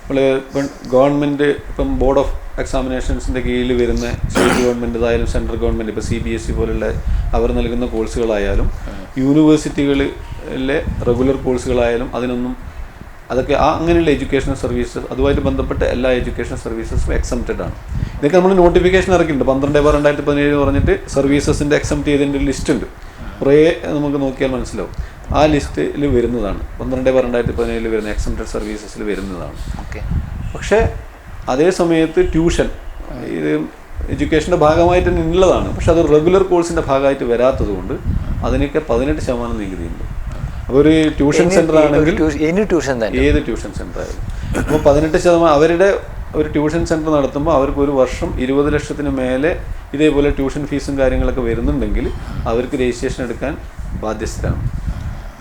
നമ്മൾ ഇപ്പം ഗവൺമെന്റ് ഇപ്പം ബോർഡ് ഓഫ് എക്സാമിനേഷൻസിന്റെ കീഴിൽ വരുന്ന സ്റ്റേറ്റ് ഗവൺമെന്റ് സെൻട്രൽ ഗവൺമെന്റ് ഇപ്പോൾ സി ബി എസ് ഇ പോലുള്ള അവർ നൽകുന്ന കോഴ്സുകളായാലും യൂണിവേഴ്സിറ്റികളിലെ റെഗുലർ കോഴ്സുകളായാലും അതിനൊന്നും അതൊക്കെ ആ അങ്ങനെയുള്ള എഡ്യൂക്കേഷൻ സർവീസസ് അതുമായിട്ട് ബന്ധപ്പെട്ട എല്ലാ എഡ്യൂക്കേഷൻ സർവീസസും എക്സംപ്റ്റഡ് ആണ്. ഇതൊക്കെ നമ്മൾ നോട്ടിഫിക്കേഷൻ ഇറക്കിയിട്ടുണ്ട്. പന്ത്രണ്ട് ബാർ രണ്ടായിരത്തി പതിനേഴ് പറഞ്ഞിട്ട് സർവീസസിന്റെ എക്സംപ്റ്റ് ചെയ്തതിന്റെ ലിസ്റ്റ് ഉണ്ട്. കുറേ നമുക്ക് നോക്കിയാൽ മനസ്സിലാവും. ആ ലിസ്റ്റിൽ വരുന്നതാണ്. പന്ത്രണ്ട് രണ്ടായിരത്തി പതിനേഴിൽ വരുന്ന എക്സംറ്റഡ് സർവീസസിൽ വരുന്നതാണ്. ഓക്കെ. പക്ഷേ അതേ സമയത്ത് ട്യൂഷൻ ഇത് എഡ്യൂക്കേഷന്റെ ഭാഗമായിട്ട് തന്നെ ഉള്ളതാണ്. പക്ഷെ അത് റെഗുലർ കോഴ്സിന്റെ ഭാഗമായിട്ട് വരാത്തത് കൊണ്ട് അതിനൊക്കെ പതിനെട്ട് ശതമാനം നികുതിയുണ്ട്. അപ്പോൾ ഒരു ട്യൂഷൻ സെന്റർ ആണെങ്കിൽ ട്യൂഷൻ ഏത് ട്യൂഷൻ സെന്റർ ആയാലും. അപ്പോൾ പതിനെട്ട് ശതമാനം അവരുടെ ഒരു ട്യൂഷൻ സെന്റർ നടത്തുമ്പോൾ അവർക്ക് ഒരു വർഷം ഇരുപത് ലക്ഷത്തിന് മേലെ ഇതേപോലെ ട്യൂഷൻ ഫീസും കാര്യങ്ങളൊക്കെ വരുന്നുണ്ടെങ്കിൽ അവർക്ക് രജിസ്ട്രേഷൻ എടുക്കാൻ ബാധ്യസ്ഥരാണ്.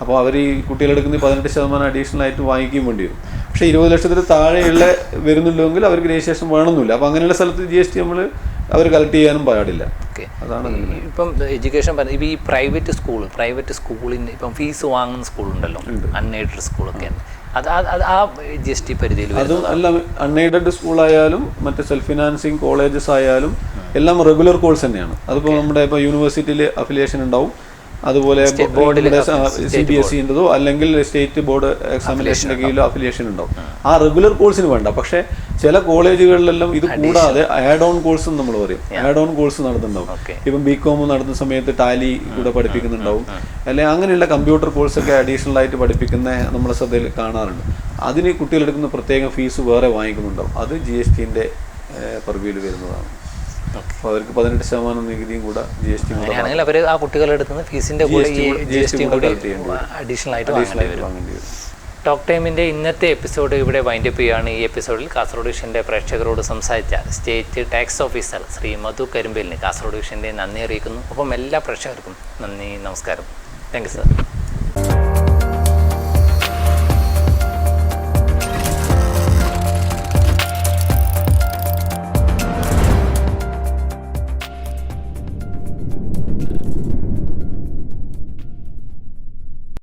അപ്പോൾ അവർ ഈ കുട്ടികളെടുക്കുന്ന പതിനെട്ട് ശതമാനം അഡീഷണൽ ആയിട്ട് വാങ്ങിക്കുകയും വേണ്ടി വരും. പക്ഷേ ഇരുപത് ലക്ഷത്തിൽ താഴെയുള്ള വരുന്നുണ്ടെങ്കിൽ അവർക്ക് രജിസ്ട്രേഷൻ വേണമെന്നില്ല. അപ്പോൾ അങ്ങനെയുള്ള സ്ഥലത്ത് ജി എസ് ടി നമ്മൾ അവർ കളക്ട് ചെയ്യാനും പാടില്ല. ഓക്കെ. അതാണ് ഇപ്പം എഡ്യൂക്കേഷൻ ഇപ്പം ഈ പ്രൈവറ്റ് സ്കൂൾ പ്രൈവറ്റ് സ്കൂളിന് ഇപ്പം ഫീസ് വാങ്ങുന്ന സ്കൂളുണ്ടല്ലോ അൺഎയ്ഡഡ് സ്കൂളൊക്കെ അത് അത് ആ ജി എസ് ടി പരിധിയിൽ അതും അല്ല അൺഎയ്ഡഡ് സ്കൂളായാലും മറ്റ് സെൽഫ് ഫിനാൻസിങ് കോളേജസ് ആയാലും എല്ലാം റെഗുലർ കോഴ്സ് തന്നെയാണ്. അതിപ്പോൾ നമ്മുടെ ഇപ്പോൾ യൂണിവേഴ്സിറ്റിയിൽ അഫിലിയേഷൻ ഉണ്ടാവും. അതുപോലെ സി ബി എസ് സിന്റെതോ അല്ലെങ്കിൽ സ്റ്റേറ്റ് ബോർഡ് എക്സാമിനേഷന്റെ കീഴിലോ അഫിലിയേഷൻ ഉണ്ടാവും ആ. റെഗുലർ കോഴ്സിന് വേണ്ട. പക്ഷെ ചില കോളേജുകളിലെല്ലാം ഇത് കൂടാതെ ആഡ് ഓൺ കോഴ്സ് നമ്മൾ പറയും. ആഡ് ഓൺ കോഴ്സ് നടത്തുന്നുണ്ടാവും. ഇപ്പം ബി കോം നടത്തുന്ന സമയത്ത് ടാലി കൂടെ പഠിപ്പിക്കുന്നുണ്ടാവും. അല്ലെ അങ്ങനെയുള്ള കമ്പ്യൂട്ടർ കോഴ്സൊക്കെ അഡീഷണൽ ആയിട്ട് പഠിപ്പിക്കുന്ന നമ്മളെ ശ്രദ്ധയിൽ കാണാറുണ്ട്. അതിന് കുട്ടികളെടുക്കുന്ന പ്രത്യേക ഫീസ് വേറെ വാങ്ങിക്കുന്നുണ്ടാവും. അത് ജി എസ് ടിന്റെ പർവ്യൂവിൽ വരുന്നതാണ്. അപ്പോൾ അവർക്ക് പതിനെട്ട് ശതമാനം നികുതിയും കൂടെ ജി എസ് ടി അങ്ങനെയാണെങ്കിൽ അവർ ആ കുട്ടികളെടുക്കുന്ന ഫീസിന്റെ കൂടെ ഈ കൂടെ- ജി എസ് ടി കൂടി. അഡീഷണൽ ആയിട്ട് വാങ്ങേണ്ടി വരും. ടോക്ക് ടൈമിന്റെ ഇന്നത്തെ എപ്പിസോഡ് ഇവിടെ വൈൻഡപ്പ് ചെയ്യുകയാണ്. ഈ എപ്പിസോഡിൽ കാസർഗോഡ് വിഷന്റെ പ്രേക്ഷകരോട് സംസാരിച്ച state tax officer Shri Madhu കരിമ്പലിന് Kasaragod വിഷന്റെ നന്ദി അറിയിക്കുന്നു. ഒപ്പം എല്ലാ പ്രേക്ഷകർക്കും നന്ദി നമസ്കാരം. Thank you sir